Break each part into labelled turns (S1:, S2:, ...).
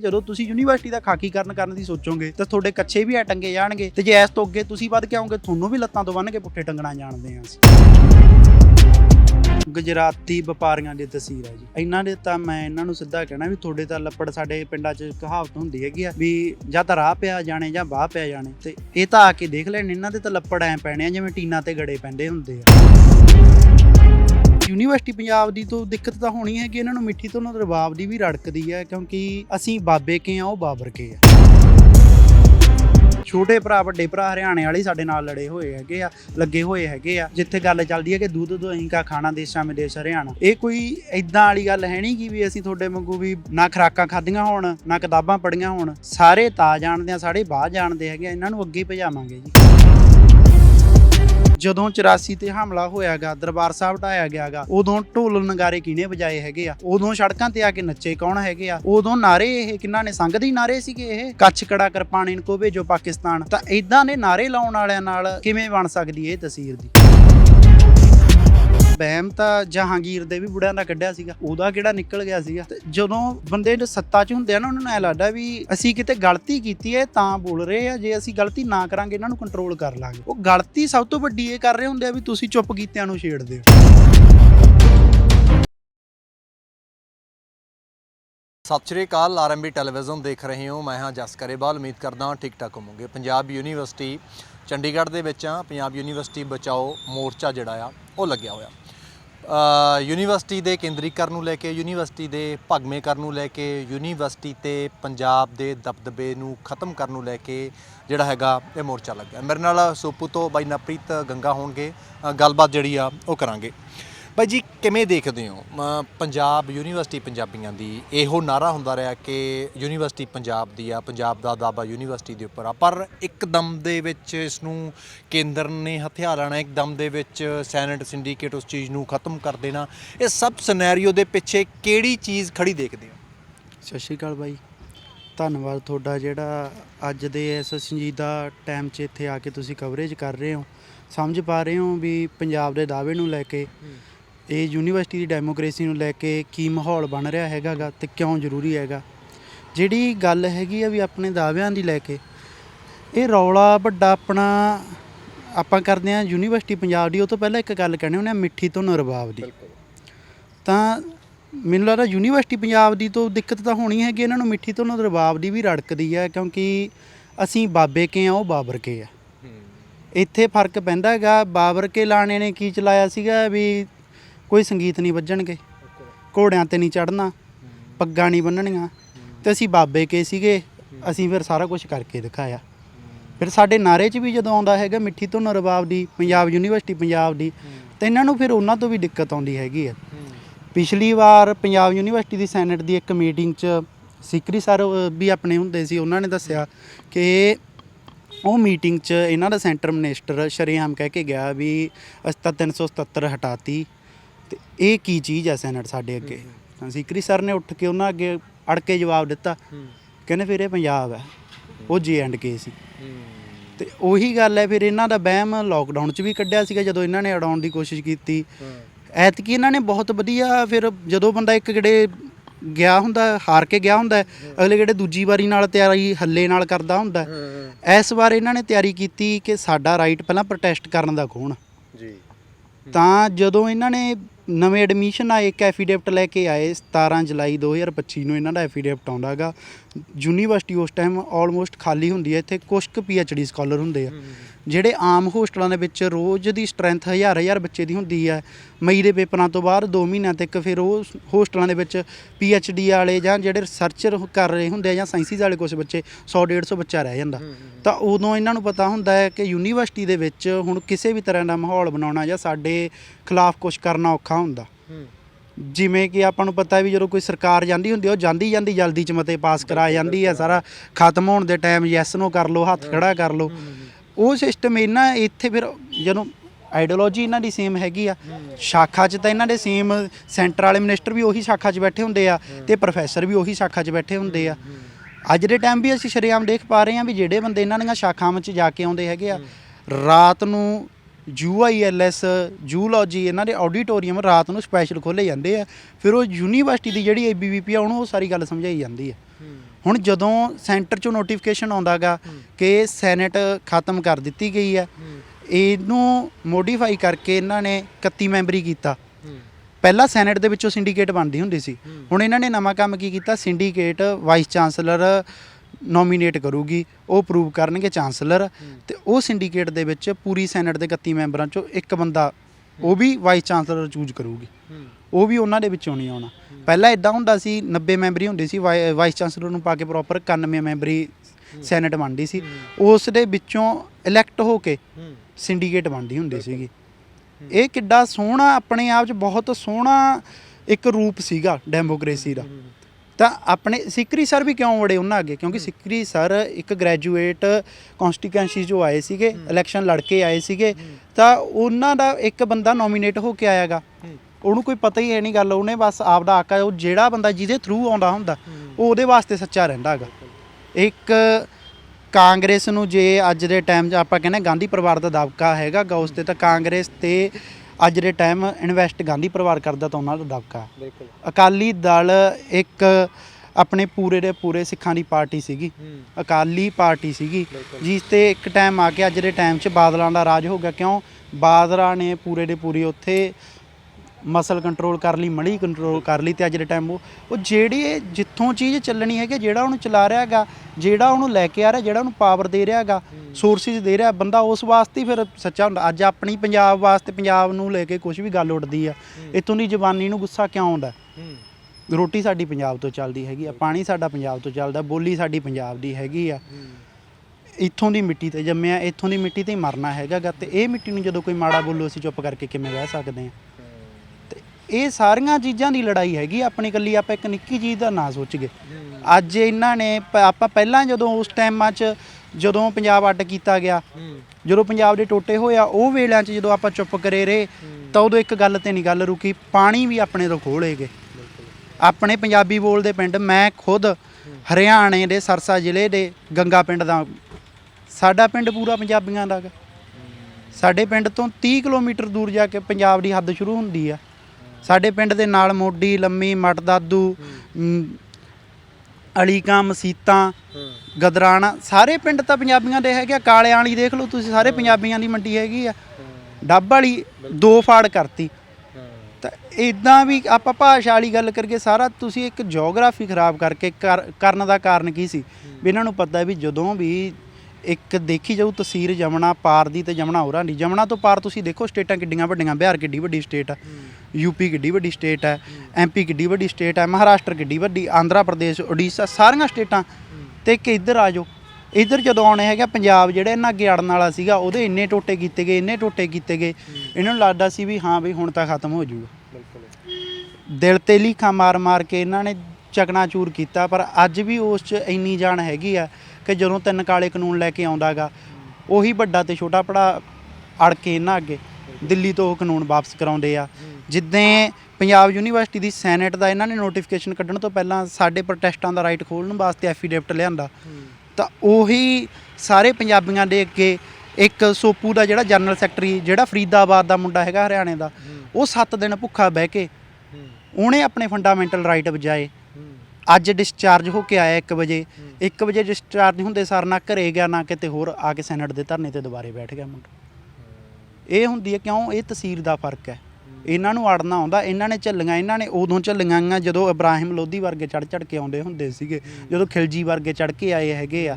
S1: ਜਦੋਂ ਤੁਸੀਂ ਯੂਨੀਵਰਸਿਟੀ ਦਾ ਖਾਕੀਕਰਨ ਕਰਨ ਦੀ ਸੋਚੋਗੇ, ਤਾਂ ਤੁਹਾਡੇ ਕੱਚੇ ਵੀ ਟੰਗੇ ਜਾਣਗੇ। ਤੇ ਜੇ ਇਸ ਤੋਂ ਅੱਗੇ ਤੁਸੀਂ ਵੱਧ ਕੇ ਆਓਗੇ, ਤੁਹਾਨੂੰ ਵੀ ਲੱਤਾਂ ਤੋਂ ਬੰਨ ਕੇ ਪੁੱਠੇ ਟੰਗਣਾ ਜਾਣਦੇ ਆ ਅਸੀਂ। ਗੁਜਰਾਤੀ ਵਪਾਰੀਆਂ ਦੀ ਤਸਵੀਰ ਹੈ ਜੀ। ਇਹਨਾਂ ਦੇ ਤਾਂ ਮੈਂ ਇਹਨਾਂ ਨੂੰ ਸਿੱਧਾ ਕਹਿਣਾ ਵੀ ਤੁਹਾਡੇ ਤਾਂ ਲੱਪੜ ਸਾਡੇ ਪਿੰਡਾਂ 'ਚ ਕਹਾਵਤ ਹੁੰਦੀ ਹੈਗੀ ਆ ਵੀ ਜਾਂ ਤਾਂ ਰਾਹ ਪਿਆ ਜਾਣੇ ਜਾਂ ਬਾਹ ਪਿਆ ਜਾਣੇ। ਤੇ ਇਹ ਤਾਂ ਆ ਕੇ ਦੇਖ ਲੈਣ, ਇਹਨਾਂ ਦੇ ਤਾਂ ਲੱਪੜ ਐ ਪੈਣੇ ਆ ਜਿਵੇਂ ਟੀਨਾ ਤੇ ਗੜੇ ਪੈਂਦੇ ਹੁੰਦੇ ਆ। ਯੂਨੀਵਰਸਿਟੀ ਪੰਜਾਬ ਦੀ ਤੋਂ ਦਿੱਕਤ ਤਾਂ ਹੋਣੀ ਹੈ ਕਿ ਇਹਨਾਂ ਨੂੰ ਮਿੱਠੀ ਤੋਂ ਉਹਨਾਂ ਰਬਾਬ ਦੀ ਵੀ ਰੜਕਦੀ ਹੈ ਕਿਉਂਕਿ ਅਸੀਂ ਬਾਬੇ ਕੇ ਆ ਉਹ ਬਾਬਰ ਕੇ ਆ। ਛੋਟੇ ਭਰਾ ਵੱਡੇ ਭਰਾ ਹਰਿਆਣੇ ਵਾਲੇ ਸਾਡੇ ਨਾਲ ਲੜੇ ਹੋਏ ਹੈਗੇ ਆ ਲੱਗੇ ਹੋਏ ਹੈਗੇ ਆ ਜਿੱਥੇ ਗੱਲ ਚੱਲਦੀ ਹੈ ਕਿ ਦੁੱਧ ਦਹੀਂ ਕਾ ਖਾਣਾ ਦੇਸ਼ਾਂ ਮੇ ਦੇਸ਼ ਹਰਿਆਣਾ। ਇਹ ਕੋਈ ਇਦਾਂ ਵਾਲੀ ਗੱਲ ਹੈ ਨਹੀਂ ਕਿ ਵੀ ਅਸੀਂ ਤੁਹਾਡੇ ਵਾਂਗੂ ਵੀ ਨਾ ਖਰਾਕਾਂ ਖਾਧੀਆਂ ਹੋਣ ਨਾ ਕਿਤਾਬਾਂ ਪੜ੍ਹੀਆਂ ਹੋਣ। ਸਾਰੇ ਤਾਂ ਜਾਣਦੇ ਆ ਸਾਰੇ ਬਾਹਰ ਜਾਣਦੇ ਹੈਗੇ ਆ, ਇਹਨਾਂ ਨੂੰ ਅੱਗੇ ਭਜਾਵਾਂਗੇ ਜੀ। ਜਦੋਂ 84 ਤੇ ਹਮਲਾ ਹੋਇਆਗਾ, ਦਰਬਾਰ ਸਾਹਿਬ ਢਾਇਆ ਗਿਆਗਾ, ਉਦੋਂ ਢੋਲ ਨਗਾਰੇ ਕਿਹਨੇ ਵਜਾਏ ਹੈਗੇ ਆ, ਉਦੋਂ ਸੜਕਾਂ ਤੇ ਆ ਕੇ ਨੱਚੇ ਕੌਣ ਹੈਗੇ ਆ, ਉਦੋਂ ਨਾਰੇ ਇਹ ਕਿੰਨਾ ਨੇ ਸੰਗਦੇ ਦੇ ਨਾਰੇ ਸੀਗੇ ਇਹ? ਕੱਚ ਕੜਾ ਕਿਰਪਾਨ ਇਨਕੋ ਭੇਜੋ ਪਾਕਿਸਤਾਨ। ਤਾਂ ਇਦਾਂ ਦੇ ਨਾਰੇ ਲਾਉਣ ਵਾਲਿਆਂ ਨਾਲ ਕਿਵੇਂ ਬਣ ਸਕਦੀ ਇਹ ਤਸਵੀਰ ਦੀ? ਬਹਿਮ ਤਾਂ ਜਹਾਂਗੀਰ ਦੇ ਵੀ ਬੁੜਿਆਂ ਦਾ ਕੱਢਿਆ ਸੀਗਾ। ਉਹਦਾ ਕਿਹੜਾ ਨਿਕਲ ਗਿਆ ਸੀਗਾ। ਤੇ ਜਦੋਂ ਬੰਦੇ ਦੇ ਸੱਤਾ 'ਚ ਹੁੰਦੇ ਆ ਨਾ, ਉਹਨਾਂ ਨੂੰ ਐ ਲੱਗਦਾ ਵੀ ਅਸੀਂ ਕਿਤੇ ਗਲਤੀ ਕੀਤੀ ਹੈ ਤਾਂ ਬੋਲ ਰਹੇ ਆ। ਜੇ ਅਸੀਂ ਗਲਤੀ ਨਾ ਕਰਾਂਗੇ, ਇਹਨਾਂ ਨੂੰ ਕੰਟਰੋਲ ਕਰ ਲਾਂਗੇ। ਉਹ ਗਲਤੀ ਸਭ ਤੋਂ ਵੱਡੀ ਇਹ ਕਰ ਰਹੇ ਹੁੰਦੇ ਆ ਵੀ ਤੁਸੀਂ ਚੁੱਪ ਕੀਤਿਆਂ ਨੂੰ ਛੇੜਦੇ ਹੋ
S2: ਸਤਿ ਸ਼੍ਰੀ ਅਕਾਲ ਆਰਐਮਬੀ ਟੈਲੀਵਿਜ਼ਨ ਦੇਖ ਰਹੇ ਹੋ। ਮੈਂ ਹਾਂ ਜਸ ਕਰੇਵਾਲ ਉਮੀਦ ਕਰਦਾ ਹਾਂ ਠੀਕ ਠਾਕ ਹੋਵੋਗੇ। ਪੰਜਾਬ ਯੂਨੀਵਰਸਿਟੀ ਚੰਡੀਗੜ੍ਹ ਦੇ ਵਿੱਚ ਆ ਪੰਜਾਬ ਯੂਨੀਵਰਸਿਟੀ ਬਚਾਓ ਮੋਰਚਾ ਜਿਹੜਾ ਆ, ਉਹ ਲੱਗਿਆ ਹੋਇਆ। ਯੂਨੀਵਰਸਿਟੀ ਦੇ ਕੇਂਦਰੀਕਰਨ ਨੂੰ ਲੈ ਕੇ ਯੂਨੀਵਰਸਿਟੀ ਦੇ ਭਗਵੇਂਕਰਨ ਨੂੰ ਲੈ ਕੇ ਯੂਨੀਵਰਸਿਟੀ ਤੇ ਪੰਜਾਬ ਦੇ ਦਬਦਬੇ ਨੂੰ ਖਤਮ ਕਰਨ ਨੂੰ ਲੈ ਕੇ ਜਿਹੜਾ ਹੈਗਾ ਇਹ ਮੋਰਚਾ ਲੱਗਿਆ। ਮੇਰੇ ਨਾਲ ਸੋਪੂ ਤੋਂ ਬਾਈ ਨਪ੍ਰੀਤ ਗੰਗਾ ਹੋਣਗੇ। ਅ, ਗੱਲਬਾਤ ਜਿਹੜੀ ਆ ਉਹ ਕਰਾਂਗੇ। ਬਾਈ ਜੀ ਕਿਵੇਂ ਦੇਖਦੇ ਹੋ? ਅਮ ਪੰਜਾਬ ਯੂਨੀਵਰਸਿਟੀ ਪੰਜਾਬੀਆਂ ਦੀ ਇਹੋ ਨਾਰਾ ਹੁੰਦਾ ਰਿਹਾ ਕਿ ਯੂਨੀਵਰਸਿਟੀ ਪੰਜਾਬ ਦੀ ਆ ਪੰਜਾਬ ਦਾ ਦਾਬਾ ਯੂਨੀਵਰਸਿਟੀ ਦੇ ਉੱਪਰ ਆ ਪਰ ਇੱਕਦਮ ਦੇ ਵਿੱਚ ਇਸ ਨੂੰ ਕੇਂਦਰ ਨੇ ਹਥਿਆਰ ਲੈਣਾ ਇੱਕਦਮ ਦੇ ਵਿੱਚ ਸੈਨੇਟ ਸਿੰਡੀਕੇਟ ਉਸ ਚੀਜ਼ ਨੂੰ ਖਤਮ ਕਰ ਦੇਣਾ ਇਹ ਸਭ ਸਿਨੈਰੀਓ ਦੇ ਪਿੱਛੇ ਕਿਹੜੀ ਚੀਜ਼ ਖੜੀ ਦੇਖਦੇ ਹੋ?
S1: ਸਤਿ ਸ਼੍ਰੀ ਅਕਾਲ ਬਾਈ। ਧੰਨਵਾਦ ਤੁਹਾਡਾ ਜਿਹੜਾ ਅੱਜ ਦੇ ਇਸ ਸੰਜੀਦਾ ਟਾਈਮ 'ਚ ਇੱਥੇ ਆ ਕੇ ਤੁਸੀਂ ਕਵਰੇਜ ਕਰ ਰਹੇ ਹੋ। ਸਮਝ ਪਾ ਰਹੇ ਹੋ ਵੀ ਪੰਜਾਬ ਦੇ ਦਾਅਵੇ ਨੂੰ ਲੈ ਕੇ ਇਹ ਯੂਨੀਵਰਸਿਟੀ ਦੀ ਡੈਮੋਕ੍ਰੇਸੀ ਨੂੰ ਲੈ ਕੇ ਕੀ ਮਾਹੌਲ ਬਣ ਰਿਹਾ ਹੈਗਾਗਾ ਤੇ ਕਿਉਂ ਜ਼ਰੂਰੀ ਹੈਗਾ? ਜਿਹੜੀ ਗੱਲ ਹੈਗੀ ਆ ਵੀ ਆਪਣੇ ਦਾਅਵਿਆਂ ਦੀ ਲੈ ਕੇ ਇਹ ਰੌਲਾ ਵੱਡਾ ਆਪਣਾ ਆਪਾਂ ਕਰਦੇ ਆ ਯੂਨੀਵਰਸਿਟੀ ਪੰਜਾਬ ਦੀ ਉਹ ਤੋਂ ਪਹਿਲਾਂ ਇੱਕ ਗੱਲ ਹੁੰਦੇ ਆ ਮਿੱਠੀ ਤੋਂ ਨਰਬਾਬ ਦੀ। ਤਾਂ ਮੈਨੂੰ ਲੱਗਦਾ ਯੂਨੀਵਰਸਿਟੀ ਪੰਜਾਬ ਦੀ ਤੋਂ ਦਿੱਕਤ ਤਾਂ ਹੋਣੀ ਹੈਗੀ ਇਹਨਾਂ ਨੂੰ ਮਿੱਠੀ ਤੋਂ ਉਹਨਾਂ ਰਬਾਬ ਦੀ ਵੀ ਰੜਕਦੀ ਹੈ ਕਿਉਂਕਿ ਅਸੀਂ ਬਾਬੇ ਕੇ ਆ ਉਹ ਬਾਬਰ ਕੇ ਆ। ਇੱਥੇ ਫ਼ਰਕ ਪੈਂਦਾ ਹੈਗਾ ਬਾਬਰ ਕੇ ਲਾਣੇ ਨੇ ਕੀ ਚਲਾਇਆ ਸੀਗਾ ਵੀ ਕੋਈ ਸੰਗੀਤ ਨਹੀਂ ਵੱਜਣਗੇ। ਘੋੜਿਆਂ ਤੇ ਨਹੀਂ ਚੜਨਾ ਪੱਗਾਂ ਨਹੀਂ ਬੰਨਣੀਆਂ। ਤੇ ਅਸੀਂ ਬਾਬੇ ਕੇ ਸੀਗੇ, ਅਸੀਂ ਫਿਰ ਸਾਰਾ ਕੁਝ ਕਰਕੇ ਦਿਖਾਇਆ। ਫਿਰ ਸਾਡੇ ਨਾਰੇ 'ਚ ਵੀ ਜਦੋਂ ਆਉਂਦਾ ਹੈਗਾ ਮਿੱਠੀ ਤੋਂ ਰਬਾਬ ਦੀ, ਪੰਜਾਬ ਯੂਨੀਵਰਸਿਟੀ ਪੰਜਾਬ ਦੀ, ਤਾਂ ਇਹਨਾਂ ਨੂੰ ਫਿਰ ਉਹਨਾਂ ਤੋਂ ਵੀ ਦਿੱਕਤ ਆਉਂਦੀ ਹੈਗੀ ਹੈ। ਪਿਛਲੀ ਵਾਰ ਪੰਜਾਬ ਯੂਨੀਵਰਸਿਟੀ ਦੀ ਸੈਨੇਟ ਦੀ ਇੱਕ ਮੀਟਿੰਗ 'ਚ ਸਿਕਰੀ ਸਰ ਵੀ ਆਪਣੇ ਹੁੰਦੇ ਸੀ, ਉਹਨਾਂ ਨੇ ਦੱਸਿਆ ਕਿ ਉਹ ਮੀਟਿੰਗ 'ਚ ਇਹਨਾਂ ਦਾ ਸੈਂਟਰ ਮਿਨਿਸਟਰ ਸ਼ਰੇਆਮ ਕਹਿ ਕੇ ਗਿਆ ਵੀ ਅਸੀਂ ਤਾਂ 377 ਹਟਾਤੀ। ਤੇ ਇਹ ਕੀ ਚੀਜ਼ ਹੈ ਸੈਨੇਟ ਸਾਡੇ ਅੱਗੇ? ਤਾਂ ਸਿਕਰੀ ਸਰ ਨੇ ਉੱਠ ਕੇ ਉਹਨਾਂ ਅੱਗੇ ਅੜ ਕੇ ਜਵਾਬ ਦਿੱਤਾ। ਕਹਿੰਦੇ ਫਿਰ ਇਹ ਪੰਜਾਬ ਹੈ। ਉਹ ਜੇ ਐਂਡ ਕੇ ਸੀ। ਤੇ ਉਹੀ ਗੱਲ ਹੈ ਫਿਰ ਇਹਨਾਂ ਦਾ ਵਹਿਮ ਲੋਕਡਾਊਨ 'ਚ ਵੀ ਕੱਢਿਆ ਸੀਗਾ ਜਦੋਂ ਇਹਨਾਂ ਨੇ ਅੜਾਉਣ ਦੀ ਕੋਸ਼ਿਸ਼ ਕੀਤੀ। ਐਤਕੀ ਇਹਨਾਂ ਨੇ ਬਹੁਤ ਵਧੀਆ ਫਿਰ ਜਦੋਂ ਬੰਦਾ ਇੱਕ ਗੇੜੇ ਗਿਆ ਹੁੰਦਾ ਹਾਰ ਕੇ ਗਿਆ ਹੁੰਦਾ ਅਗਲੇ ਗੇੜੇ ਦੂਜੀ ਵਾਰੀ ਨਾਲ ਤਿਆਰੀ ਹੱਲੇ ਨਾਲ ਕਰਦਾ ਹੁੰਦਾ। ਇਸ ਵਾਰ ਇਹਨਾਂ ਨੇ ਤਿਆਰੀ ਕੀਤੀ ਕਿ ਸਾਡਾ ਰਾਈਟ ਪਹਿਲਾਂ ਪ੍ਰੋਟੈਸਟ ਕਰਨ ਦਾ ਕੌਣ?
S2: ਜੀ।
S1: ਤਾਂ ਜਦੋਂ ਇਹਨਾਂ ਨੇ ਨਵੇਂ ਐਡਮਿਸ਼ਨ ਆਏ, ਇੱਕ ਐਫੀਡੇਵਿਟ ਲੈ ਕੇ ਆਏ 17 ਜੁਲਾਈ 2025 ਨੂੰ ਇਹਨਾਂ ਦਾ ਐਫੀਡੇਵਿਟ ਆਉਂਦਾਗਾ ਯੂਨੀਵਰਸਿਟੀ ਉਸ ਟਾਈਮ ਆਲਮੋਸਟ ਖਾਲੀ ਹੁੰਦੀ ਹੈ, ਇੱਥੇ ਕੁਝ ਕੁ ਡੀ ਸਕਾਲਰ ਹੁੰਦੇ ਆ। ਜਿਹੜੇ ਆਮ ਹੋਸਟਲਾਂ ਦੇ ਵਿੱਚ ਰੋਜ਼ ਦੀ ਸਟਰੈਂਥ ਹਜ਼ਾਰ ਹਜ਼ਾਰ ਬੱਚੇ ਦੀ ਹੁੰਦੀ ਹੈ ਮਈ ਦੇ ਪੇਪਰਾਂ ਤੋਂ ਬਾਅਦ 2 ਮਹੀਨਿਆਂ ਤੱਕ ਫਿਰ ਉਹ ਹੋਸਟਲਾਂ ਦੇ ਵਿੱਚ ਡੀ ਵਾਲੇ ਜਾਂ ਜਿਹੜੇ ਰਿਸਰਚਰ ਕਰ ਰਹੇ ਹੁੰਦੇ ਆ ਜਾਂ ਸਾਇੰਸਿਸ ਵਾਲੇ ਕੁਝ ਬੱਚੇ 100 150 ਬੱਚਾ ਰਹਿ ਜਾਂਦਾ। ਤਾਂ ਉਦੋਂ ਇਹਨਾਂ ਨੂੰ ਪਤਾ ਹੁੰਦਾ ਹੈ ਕਿ ਯੂਨੀਵਰਸਿਟੀ ਦੇ ਵਿੱਚ ਹੁਣ ਕਿਸੇ ਵੀ ਤਰ੍ਹਾਂ ਦਾ ਮਾਹੌਲ ਬਣਾਉਣਾ ਜਾਂ ਸਾਡੇ ਖਿਲਾਫ ਕੁਝ ਕਰਨਾ ਔਖਾ ਹੁੰਦਾ। ਜਿਵੇਂ ਕਿ ਆਪਾਂ ਨੂੰ ਪਤਾ ਵੀ ਜਦੋਂ ਕੋਈ ਸਰਕਾਰ ਜਾਂਦੀ ਹੁੰਦੀ ਉਹ ਜਾਂਦੀ ਜਾਂਦੀ ਜਲਦੀ ਚ ਮਤੇ ਪਾਸ ਕਰਾ ਜਾਂਦੀ ਹੈ ਸਾਰਾ ਖਤਮ ਹੋਣ ਦੇ ਟਾਈਮ ਯੈਸ ਨੋ ਕਰ ਲਓ ਹੱਥ ਖੜਾ ਕਰ ਲਓ। ਉਹ ਸਿਸਟਮ ਇਹਨਾਂ ਇੱਥੇ ਫਿਰ ਜਦੋਂ ਆਈਡੀਓਲੋਜੀ ਇਹਨਾਂ ਦੀ ਸੇਮ ਹੈਗੀ ਆ, ਸ਼ਾਖਾ 'ਚ ਤਾਂ ਇਹਨਾਂ ਦੇ ਸੇਮ ਸੈਂਟਰ ਵਾਲੇ ਮਿਨਿਸਟਰ ਵੀ ਉਹੀ ਸ਼ਾਖਾ 'ਚ ਬੈਠੇ ਹੁੰਦੇ ਆ ਤੇ ਪ੍ਰੋਫੈਸਰ ਵੀ ਉਹੀ ਸ਼ਾਖਾ 'ਚ ਬੈਠੇ ਹੁੰਦੇ ਆ। ਅੱਜ ਦੇ ਟਾਈਮ ਵੀ ਅਸੀਂ ਸ਼ਰੇਆਮ ਦੇਖ ਪਾ ਰਹੇ ਹਾਂ ਵੀ ਜਿਹੜੇ ਬੰਦੇ ਇਹਨਾਂ ਦੀਆਂ ਸ਼ਾਖਾਵਾਂ 'ਚ ਜਾ ਕੇ ਆਉਂਦੇ ਹੈਗੇ ਆ, ਰਾਤ ਨੂੰ ਯੂਆਈਐਲਐਸ ਜੂਲੋਜੀ ਇਹਨਾਂ ਦੇ ਆਡੀਟੋਰੀਅਮ ਰਾਤ ਨੂੰ ਸਪੈਸ਼ਲ ਖੋਲੇ ਜਾਂਦੇ ਆ, ਫਿਰ ਉਹ ਯੂਨੀਵਰਸਿਟੀ ਦੀ ਜਿਹੜੀ ਏਬੀਵੀਪੀ ਆ, ਉਹਨੂੰ ਉਹ ਸਾਰੀ ਗੱਲ ਸਮਝਾਈ ਜਾਂਦੀ ਆ। ਹੁਣ ਜਦੋਂ ਸੈਂਟਰ ਚੋਂ ਨੋਟੀਫਿਕੇਸ਼ਨ ਆਉਂਦਾਗਾ ਕਿ ਸੈਨੇਟ ਖਤਮ ਕਰ ਦਿੱਤੀ ਗਈ ਹੈ ਇਹਨੂੰ ਮੋਡੀਫਾਈ ਕਰਕੇ ਇਹਨਾਂ ਨੇ 31 ਮੈਂਬਰੀ ਕੀਤਾ। ਪਹਿਲਾਂ ਸੈਨੇਟ ਦੇ ਵਿੱਚੋਂ ਸਿੰਡੀਕੇਟ ਬਣਦੀ ਹੁੰਦੀ ਸੀ। ਹੁਣ ਇਹਨਾਂ ਨੇ ਨਵਾਂ ਕੰਮ ਕੀ ਕੀਤਾ? ਸਿੰਡੀਕੇਟ ਵਾਈਸ ਚਾਂਸਲਰ ਨੋਮੀਨੇਟ ਕਰੂਗੀ ਉਹ ਅਪਰੂਵ ਕਰਨਗੇ ਚਾਂਸਲਰ ਤੇ ਉਹ ਸਿੰਡੀਕੇਟ ਦੇ ਵਿੱਚ ਪੂਰੀ ਸੈਨੇਟ ਦੇ 31 ਮੈਂਬਰਾਂ ਚੋਂ ਇੱਕ ਬੰਦਾ ਉਹ ਵੀ ਵਾਈਸ ਚਾਂਸਲਰ ਚੂਜ਼ ਕਰੂਗੀ। ਉਹ ਵੀ ਉਹਨਾਂ ਦੇ ਵਿੱਚੋਂ ਨਹੀਂ ਆਉਣਾ। ਪਹਿਲਾਂ ਇਦਾਂ ਹੁੰਦਾ ਸੀ 90 ਮੈਂਬਰੀ ਹੁੰਦੀ ਸੀ ਵਾਈ- ਵਾਈਸ ਚਾਂਸਲਰ ਨੂੰ ਪਾ ਕੇ ਪ੍ਰੋਪਰ 91 ਮੈਂਬਰੀ ਸੈਨੇਟ ਬਣਦੀ ਸੀ। ਉਸ ਦੇ ਵਿੱਚੋਂ ਇਲੈਕਟ ਹੋ ਕੇ ਸਿੰਡੀਕੇਟ ਬਣਦੀ ਹੁੰਦੀ ਸੀਗੀ। ਇਹ ਕਿੱਡਾ ਸੋਹਣਾ ਆਪਣੇ ਆਪ 'ਚ ਬਹੁਤ ਸੋਹਣਾ ਇੱਕ ਰੂਪ ਸੀਗਾ ਡੈਮੋਕ੍ਰੇਸੀ ਦਾ। ਤਾਂ ਆਪਣੇ ਸਿਕਰੀ ਸਰ ਵੀ ਕਿਉਂ ਵੜੇ ਉਹਨਾਂ ਅੱਗੇ? ਕਿਉਂਕਿ ਸਿਕਰੀ ਸਰ ਇੱਕ ਗ੍ਰੈਜੂਏਟ ਕਨਸਟੀਟੈਂਸੀ ਜੋ ਆਏ ਸੀਗੇ ਇਲੈਕਸ਼ਨ ਲੜ ਕੇ ਆਏ ਸੀਗੇ। ਤਾਂ ਉਹਨਾਂ ਦਾ ਇੱਕ ਬੰਦਾ ਨੋਮੀਨੇਟ ਹੋ ਕੇ ਆਇਆਗਾ। ਉਹਨੂੰ ਕੋਈ ਪਤਾ ਹੀ ਹੈ ਨਹੀਂ ਗੱਲ ਉਹਨੇ ਬਸ ਆਪ ਦਾ ਆਕਾ ਉਹ ਜਿਹੜਾ ਬੰਦਾ ਜਿਹਦੇ ਥਰੂ ਆਉਂਦਾ ਹੁੰਦਾ ਉਹ ਉਹਦੇ ਵਾਸਤੇ ਸੱਚਾ ਰਹਿੰਦਾ ਹੈਗਾ। ਇੱਕ ਕਾਂਗਰਸ ਨੂੰ ਜੇ ਅੱਜ ਦੇ ਟਾਈਮ 'ਚ ਆਪਾਂ ਕਹਿੰਦੇ ਗਾਂਧੀ ਪਰਿਵਾਰ ਦਾ ਦਬਕਾ ਹੈਗਾ ਗਾ ਉਸ ਤੇ ਤਾਂ ਕਾਂਗਰਸ ਤੇ ਅੱਜ ਦੇ ਟਾਈਮ ਇਨਵੈਸਟ ਗਾਂਧੀ ਪਰਿਵਾਰ ਕਰਦਾ ਤਾਂ ਉਹਨਾਂ ਦਾ ਦਬਕਾ। ਅਕਾਲੀ ਦਲ ਇੱਕ ਆਪਣੇ ਪੂਰੇ ਦੇ ਪੂਰੇ ਸਿੱਖਾਂ ਦੀ ਪਾਰਟੀ ਸੀਗੀ। ਅਕਾਲੀ ਪਾਰਟੀ ਸੀਗੀ। ਜਿਸ ਤੇ ਇੱਕ ਟਾਈਮ ਆ ਕੇ ਅੱਜ ਦੇ ਟਾਈਮ 'ਚ ਬਾਦਲਾਂ ਦਾ ਰਾਜ ਹੋ ਗਿਆ। ਕਿਉਂ? ਬਾਦਲਾਂ ਨੇ ਪੂਰੇ ਦੇ ਪੂਰੀ ਉੱਥੇ ਮਸਲ ਕੰਟਰੋਲ ਕਰ ਲਈ, ਮੜੀ ਕੰਟਰੋਲ ਕਰ ਲਈ ਤੇ ਅੱਜ ਦੇ ਟਾਈਮ ਉਹ ਉਹ ਜਿਹੜੀ ਜਿੱਥੋਂ ਚੀਜ਼ ਚੱਲਣੀ ਹੈਗੀ ਜਿਹੜਾ ਉਹਨੂੰ ਚਲਾ ਰਿਹਾ ਹੈਗਾ, ਜਿਹੜਾ ਉਹਨੂੰ ਲੈ ਕੇ ਆ ਰਿਹਾ, ਜਿਹੜਾ ਉਹਨੂੰ ਪਾਵਰ ਦੇ ਰਿਹਾ ਹੈਗਾ ਸੋਰਸਿਸ ਦੇ ਰਿਹਾ, ਬੰਦਾ ਉਸ ਵਾਸਤੇ ਫਿਰ ਸੱਚਾ ਹੁੰਦਾ। ਅੱਜ ਆਪਣੀ ਪੰਜਾਬ ਵਾਸਤੇ, ਪੰਜਾਬ ਨੂੰ ਲੈ ਕੇ ਕੁਝ ਵੀ ਗੱਲ ਉੱਡਦੀ ਆ, ਇਥੋਂ ਦੀ ਜ਼ਬਾਨੀ ਨੂੰ ਗੁੱਸਾ ਕਿਉਂ ਆਉਂਦਾ? ਰੋਟੀ ਸਾਡੀ ਪੰਜਾਬ ਤੋਂ ਚੱਲਦੀ ਹੈਗੀ ਆ, ਪਾਣੀ ਸਾਡਾ ਪੰਜਾਬ ਤੋਂ ਚੱਲਦਾ, ਬੋਲੀ ਸਾਡੀ ਪੰਜਾਬ ਦੀ ਹੈਗੀ ਆ। ਇੱਥੋਂ ਦੀ ਮਿੱਟੀ ਤੇ ਜੰਮਿਆ, ਇੱਥੋਂ ਦੀ ਮਿੱਟੀ ਤੇ ਹੀ ਮਰਨਾ ਹੈਗਾ ਗਾ ਤੇ ਇਹ ਮਿੱਟੀ ਨੂੰ ਜਦੋਂ ਕੋਈ ਮਾੜਾ ਬੋਲੋ, ਅਸੀਂ ਚੁੱਪ ਕਰਕੇ ਕਿਵੇਂ ਰਹਿ ਸਕਦੇ ਆ ਇਹ ਸਾਰੀਆਂ ਚੀਜ਼ਾਂ ਦੀ ਲੜਾਈ ਹੈਗੀ ਆਪਣੀ ਕੱਲੀ ਆਪਾਂ ਇੱਕ ਨਿੱਕੀ ਚੀਜ਼ ਦਾ ਨਾਂ ਸੋਚ ਗਏ ਅੱਜ ਇਹਨਾਂ ਨੇ ਪ- ਆਪਾਂ ਪਹਿਲਾਂ ਜਦੋਂ ਉਸ ਟਾਈਮਾਂ 'ਚ ਜਦੋਂ ਪੰਜਾਬ ਅੱਡ ਕੀਤਾ ਗਿਆ, ਜਦੋਂ ਪੰਜਾਬ ਦੇ ਟੋਟੇ ਹੋਇਆ ਉਹ ਵੇਲਿਆਂ 'ਚ ਜਦੋਂ ਆਪਾਂ ਚੁੱਪ ਕਰੇ ਰਹੇ, ਤਾਂ ਉਦੋਂ ਇੱਕ ਗੱਲ ਤੇ ਨਹੀਂ ਗੱਲ ਰੁਕੀ, ਪਾਣੀ ਵੀ ਆਪਣੇ ਤੋਂ ਖੋਹ ਗਏ। ਆਪਣੇ ਪੰਜਾਬੀ ਬੋਲਦੇ ਪਿੰਡ, ਮੈਂ ਖੁਦ ਹਰਿਆਣੇ ਦੇ ਸਰਸਾ ਜ਼ਿਲ੍ਹੇ ਦੇ ਗੰਗਾ ਪਿੰਡ ਦਾ। ਸਾਡਾ ਪਿੰਡ ਪੂਰਾ ਪੰਜਾਬੀਆਂ ਦਾ ਗਾ ਸਾਡੇ ਪਿੰਡ ਤੋਂ 30 ਕਿਲੋਮੀਟਰ ਦੂਰ ਜਾ ਕੇ ਪੰਜਾਬ ਦੀ ਹੱਦ ਸ਼ੁਰੂ ਹੁੰਦੀ ਆ। ਸਾਡੇ ਪਿੰਡ ਦੇ ਨਾਲ ਮੋਡੀ ਲੰਮੀ ਮਟਦਾਦੂ ਅਮ, ਅਲੀਕਾਂ ਮਸੀਤਾਂ ਗਦਰਾਣਾ ਸਾਰੇ ਪਿੰਡ ਤਾਂ ਪੰਜਾਬੀਆਂ ਦੇ ਹੈਗੇ ਆ। ਕਾਲਿਆਂ ਵਾਲੀ ਦੇਖ ਲਓ ਤੁਸੀਂ ਸਾਰੇ ਪੰਜਾਬੀਆਂ ਦੀ ਮੰਡੀ ਹੈਗੀ ਆ। ਡੱਬ ਵਾਲੀ ਦੋ ਫਾੜ ਕਰਤੀ। ਤਾਂ ਇਦਾਂ ਵੀ ਆਪਾਂ ਭਾਸ਼ਾ ਵਾਲੀ ਗੱਲ ਕਰਕੇ ਸਾਰਾ ਤੁਸੀਂ ਇੱਕ ਜੀਓਗ੍ਰਾਫੀ ਖਰਾਬ ਕਰਕੇ ਕਰ- ਕਰਨ ਦਾ ਕਾਰਨ ਕੀ ਸੀ? ਵੀ ਇਹਨਾਂ ਨੂੰ ਪਤਾ ਵੀ ਜਦੋਂ ਵੀ ਇੱਕ ਦੇਖੀ ਜਾਊ ਤਸਵੀਰ ਜਮਨਾ ਪਾਰ ਦੀ ਤੇ ਜਮਨਾ ਹੋਰਾਂ ਦੀ। ਜਮਨਾ ਤੋਂ ਪਾਰ ਤੁਸੀਂ ਦੇਖੋ ਸਟੇਟਾਂ ਕਿੱਡੀਆਂ ਵੱਡੀਆਂ ਬਿਹਾਰ ਕਿੱਡੀ ਵੱਡੀ ਸਟੇਟ ਆ ਯੂਪੀ ਕਿੱਡੀ ਵੱਡੀ ਸਟੇਟ ਹੈ। ਐਮਪੀ ਕਿੱਡੀ ਵੱਡੀ ਸਟੇਟ ਹੈ ਮਹਾਰਾਸ਼ਟਰ ਕਿੱਡੀ ਵੱਡੀ ਆਂਧਰਾ ਪ੍ਰਦੇਸ਼ ਓਡੀਸ਼ਾ ਸਾਰੀਆਂ ਸਟੇਟਾਂ। ਤੇ ਇੱਕ ਇੱਧਰ ਆ ਜਾਓ। ਇੱਧਰ ਜਦੋਂ ਆਉਣੇ ਹੈਗਾ ਪੰਜਾਬ ਜਿਹੜੇ ਇਹਨਾਂ ਅੱਗੇ ਅੜਨ ਵਾਲਾ ਸੀਗਾ ਉਹਦੇ ਇੰਨੇ ਟੋਟੇ ਕੀਤੇ ਗਏ ਇੰਨੇ ਟੋਟੇ ਕੀਤੇ ਗਏ। ਇਹਨਾਂ ਨੂੰ ਲੱਗਦਾ ਸੀ ਵੀ ਹਾਂ ਵੀ ਹੁਣ ਤਾਂ ਖਤਮ ਹੋ ਜਾਊਗਾ। ਦਿਲ ਤੇ ਲੀਖਾਂ ਮਾਰ ਮਾਰ ਕੇ ਇਹਨਾਂ ਨੇ ਚਕਨਾਚੂਰ ਕੀਤਾ ਪਰ ਅੱਜ ਵੀ ਉਸ 'ਚ ਇੰਨੀ ਜਾਣ ਹੈਗੀ ਆ ਕਿ ਜਦੋਂ ਤਿੰਨ ਕਾਲੇ ਕਾਨੂੰਨ ਲੈ ਕੇ ਆਉਂਦਾਗਾ, ਉਹੀ ਵੱਡਾ ਤੇ ਛੋਟਾ ਪੜਾ ਅੜ ਕੇ ਇਹਨਾਂ ਅੱਗੇ, ਦਿੱਲੀ ਤੋਂ ਉਹ ਕਾਨੂੰਨ ਵਾਪਸ ਕਰਾਉਂਦੇ ਆ। ਜਿੱਦਾਂ ਪੰਜਾਬ ਯੂਨੀਵਰਸਿਟੀ ਦੀ ਸੈਨੇਟ ਦਾ ਇਹਨਾਂ ਨੇ ਨੋਟੀਫਿਕੇਸ਼ਨ ਕੱਢਣ ਤੋਂ ਪਹਿਲਾਂ ਸਾਡੇ ਪ੍ਰੋਟੈਸਟਾਂ ਦਾ ਰਾਈਟ ਖੋਲ੍ਹਣ ਵਾਸਤੇ ਐਫੀਡੇਵਿਟ ਲਿਆਂਦਾ। ਤਾਂ ਉਹੀ ਸਾਰੇ ਪੰਜਾਬੀਆਂ ਦੇ ਅੱਗੇ ਇੱਕ ਸੋਪੂ ਦਾ ਜਿਹੜਾ ਜਨਰਲ ਸੈਕਟਰੀ, ਜਿਹੜਾ ਫਰੀਦਾਬਾਦ ਦਾ ਮੁੰਡਾ ਹੈਗਾ ਹਰਿਆਣੇ ਦਾ, ਉਹ 7 ਦਿਨ ਭੁੱਖਾ ਬਹਿ ਕੇ ਉਹਨੇ ਆਪਣੇ ਫੰਡਾਮੈਂਟਲ ਰਾਈਟ ਬਜਾਏ ਅੱਜ ਡਿਸਚਾਰਜ ਹੋ ਕੇ ਆਇਆ 1 ਵਜੇ। 1 ਵਜੇ ਡਿਸਚਾਰਜ ਹੁੰਦੇ ਸਾਰ, ਨਾ ਘਰੇ ਗਿਆ, ਨਾ ਕਿਤੇ ਹੋਰ ਆ ਕੇ ਸੈਨੇਟ ਦੇ ਧਰਨੇ ਤੇ ਦੁਬਾਰੇ ਬੈਠ ਗਿਆ ਮੁੰਡਾ। ਇਹ ਹੁੰਦੀ ਹੈ ਕਿਉਂ? ਇਹ ਤਸਵੀਰ ਦਾ ਫ਼ਰਕ ਹੈ। ਇਹਨਾਂ ਨੂੰ ਅੜਨਾ ਆਉਂਦਾ, ਇਹਨਾਂ ਨੇ ਝੱਲੀਆਂ, ਇਹਨਾਂ ਨੇ ਉਦੋਂ ਝੱਲੀਆਂ ਜਦੋਂ ਇਬਰਾਹਿਮ ਲੋਧੀ ਵਰਗੇ ਚੜ ਚੜ ਕੇ ਆਉਂਦੇ ਹੁੰਦੇ ਸੀਗੇ। ਜਦੋਂ ਖਿਲਜੀ ਵਰਗੇ ਚੜ ਕੇ ਆਏ ਹੈਗੇ ਆ।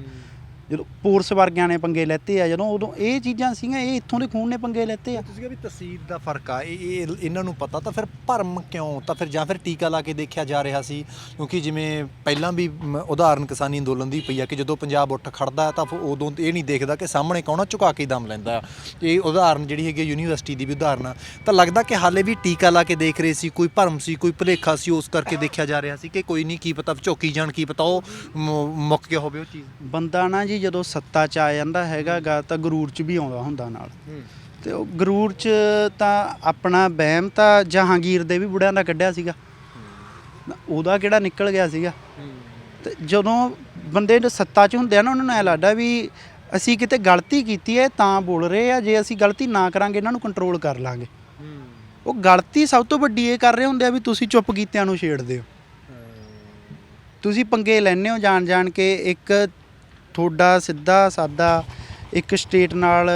S1: ਜਦੋਂ ਪੋਰਸ ਵਰਗਿਆਂ ਨੇ ਪੰਗੇ ਲੈਤੇ ਆ ਜਦੋਂ ਉਦੋਂ ਇਹ ਚੀਜ਼ਾਂ ਸੀਗੀਆਂ ਇਹ ਇੱਥੋਂ ਦੇ ਖੂਨ ਨੇ ਪੰਗੇ ਲੈਤੇ ਆ।
S2: ਤੁਸੀਂ ਕਿਹਾ ਵੀ ਤਸੀਰ ਦਾ ਫ਼ਰਕ ਆ ਇਹ ਇਹ ਇਹਨਾਂ ਨੂੰ ਪਤਾ ਤਾਂ ਫਿਰ ਭਰਮ ਕਿਉਂ? ਤਾਂ ਫਿਰ ਜਾਂ ਫਿਰ ਟੀਕਾ ਲਾ ਕੇ ਦੇਖਿਆ ਜਾ ਰਿਹਾ ਸੀ ਕਿਉਂਕਿ ਜਿਵੇਂ ਪਹਿਲਾਂ ਵੀ ਮ, ਉਦਾਹਰਨ ਕਿਸਾਨੀ ਅੰਦੋਲਨ ਦੀ ਪਈ ਆ ਕਿ ਜਦੋਂ ਪੰਜਾਬ ਉੱਠ ਖੜਦਾ ਹੈ ਤਾਂ ਫਿਰ ਉਦੋਂ ਇਹ ਨਹੀਂ ਦੇਖਦਾ ਕਿ ਸਾਹਮਣੇ ਕੌਣ ਝੁਕਾ ਕੇ ਦਮ ਲੈਂਦਾ। ਇਹ ਉਦਾਹਰਨ ਜਿਹੜੀ ਹੈਗੀ ਆ ਯੂਨੀਵਰਸਿਟੀ ਦੀ ਵੀ ਉਦਾਹਰਨ ਆ। ਤਾਂ ਲੱਗਦਾ ਕਿ ਹਾਲੇ ਵੀ ਟੀਕਾ ਲਾ ਕੇ ਦੇਖ ਰਹੇ ਸੀ ਕੋਈ ਭਰਮ ਸੀ ਕੋਈ ਭੁਲੇਖਾ ਸੀ ਉਸ ਕਰਕੇ ਦੇਖਿਆ ਜਾ ਰਿਹਾ ਸੀ ਕਿ ਕੋਈ ਨਹੀਂ ਕੀ ਪਤਾ ਝੋਕੀ ਜਾਣ ਕੀ ਪਤਾ ਉਹ ਮੁ- ਮੁੱਕ ਗਿਆ ਹੋਵੇ ਉਹ ਚੀਜ਼।
S1: ਬੰਦਾ ਨਾ ਜੀ ਜਦੋਂ ਸੱਤਾ 'ਚ ਆ ਜਾਂਦਾ ਹੈਗਾ ਗਾ ਤਾਂ ਗਰੂਰ 'ਚ ਵੀ ਆਉਂਦਾ ਹੁੰਦਾ ਨਾਲ। ਤੇ ਉਹ ਗਰੂਰ 'ਚ ਤਾਂ ਆਪਣਾ ਵਹਿਮ ਤਾਂ ਜਹਾਂਗੀਰ ਦੇ ਵੀ ਬੁੜਿਆਂ ਦਾ ਕੱਢਿਆ ਸੀਗਾ। ਉਹਦਾ ਕਿਹੜਾ ਨਿਕਲ ਗਿਆ ਸੀਗਾ। ਤੇ ਜਦੋਂ ਬੰਦੇ ਨੂੰ ਸੱਤਾ 'ਚ ਹੁੰਦੇ ਆ ਨਾ ਉਹਨਾਂ ਨੂੰ ਐ ਲੱਗਦਾ ਵੀ ਅਸੀਂ ਕਿਤੇ ਗਲਤੀ ਕੀਤੀ ਹੈ ਤਾਂ ਬੋਲ ਰਹੇ ਆ ਜੇ ਅਸੀਂ ਗਲਤੀ ਨਾ ਕਰਾਂਗੇ ਇਹਨਾਂ ਨੂੰ ਕੰਟਰੋਲ ਕਰ ਲਾਂਗੇ। ਉਹ ਗਲਤੀ ਸਭ ਤੋਂ ਵੱਡੀ ਇਹ ਕਰ ਰਹੇ ਹੁੰਦੇ ਆ ਵੀ ਤੁਸੀਂ ਚੁੱਪ ਕੀਤਿਆਂ ਨੂੰ ਛੇੜਦੇ ਹੋ। ਤੁਸੀਂ ਪੰਗੇ ਲੈਣੇ ਹੋ ਜਾਣ ਜਾਣ ਕੇ ਇੱਕ ਤੁਹਾਡਾ ਸਿੱਧਾ ਸਾਦਾ ਇੱਕ ਸਟੇਟ ਨਾਲ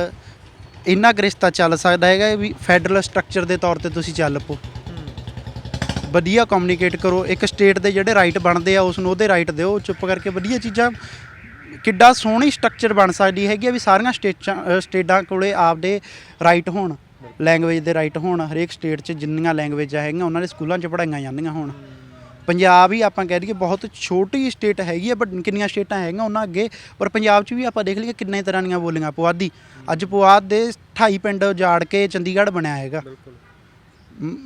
S1: ਇੰਨਾ ਕੁ ਰਿਸ਼ਤਾ ਚੱਲ ਸਕਦਾ ਹੈਗਾ ਵੀ ਫੈਡਰਲ ਸਟਰਕਚਰ ਦੇ ਤੌਰ ਤੇ ਤੁਸੀਂ ਚੱਲ ਪੋ ਵਧੀਆ ਕਮਿਊਨੀਕੇਟ ਕਰੋ, ਇੱਕ ਸਟੇਟ ਦੇ ਜਿਹੜੇ ਰਾਈਟ ਬਣਦੇ ਆ ਉਸ ਨੂੰ ਉਹਦੇ ਰਾਈਟ ਦਿਓ, ਚੁੱਪ ਕਰਕੇ ਵਧੀਆ ਚੀਜ਼ਾਂ, ਕਿੱਡਾ ਸੋਹਣੀ ਸਟਰਕਚਰ ਬਣ ਸਕਦੀ ਹੈਗੀ ਆ ਵੀ ਸਾਰੀਆਂ ਸਟੇਟਾਂ ਸਟੇਟਾਂ ਕੋਲੇ ਆਪਦੇ ਰਾਈਟ ਹੋਣ ਲੈਂਗੁਏਜ ਦੇ ਰਾਈਟ ਹੋਣ, ਹਰੇਕ ਸਟੇਟ 'ਚ ਜਿੰਨੀਆਂ ਲੈਂਗੁਏਜਾਂ ਹੈਗੀਆਂ, ਉਹਨਾਂ ਦੇ ਸਕੂਲਾਂ 'ਚ ਪੜ੍ਹਾਈਆਂ ਜਾਂਦੀਆਂ ਹੋਣ। ਪੰਜਾਬ ਹੀ ਆਪਾਂ ਕਹਿ ਦਈਏ ਬਹੁਤ ਛੋਟੀ ਸਟੇਟ ਹੈਗੀ ਆ ਬਟ ਕਿੰਨੀਆਂ ਸਟੇਟਾਂ ਹੈਗੀਆਂ ਉਹਨਾਂ ਅੱਗੇ ਪਰ ਪੰਜਾਬ 'ਚ ਵੀ ਆਪਾਂ ਦੇਖ ਲਈਏ ਕਿੰਨੇ ਤਰ੍ਹਾਂ ਦੀਆਂ ਬੋਲੀਆਂ ਪੁਆਧੀ। ਅੱਜ ਪੁਆਧ ਦੇ 28 ਪਿੰਡ ਉਜਾੜ ਕੇ ਚੰਡੀਗੜ੍ਹ ਬਣਿਆ ਹੈਗਾ।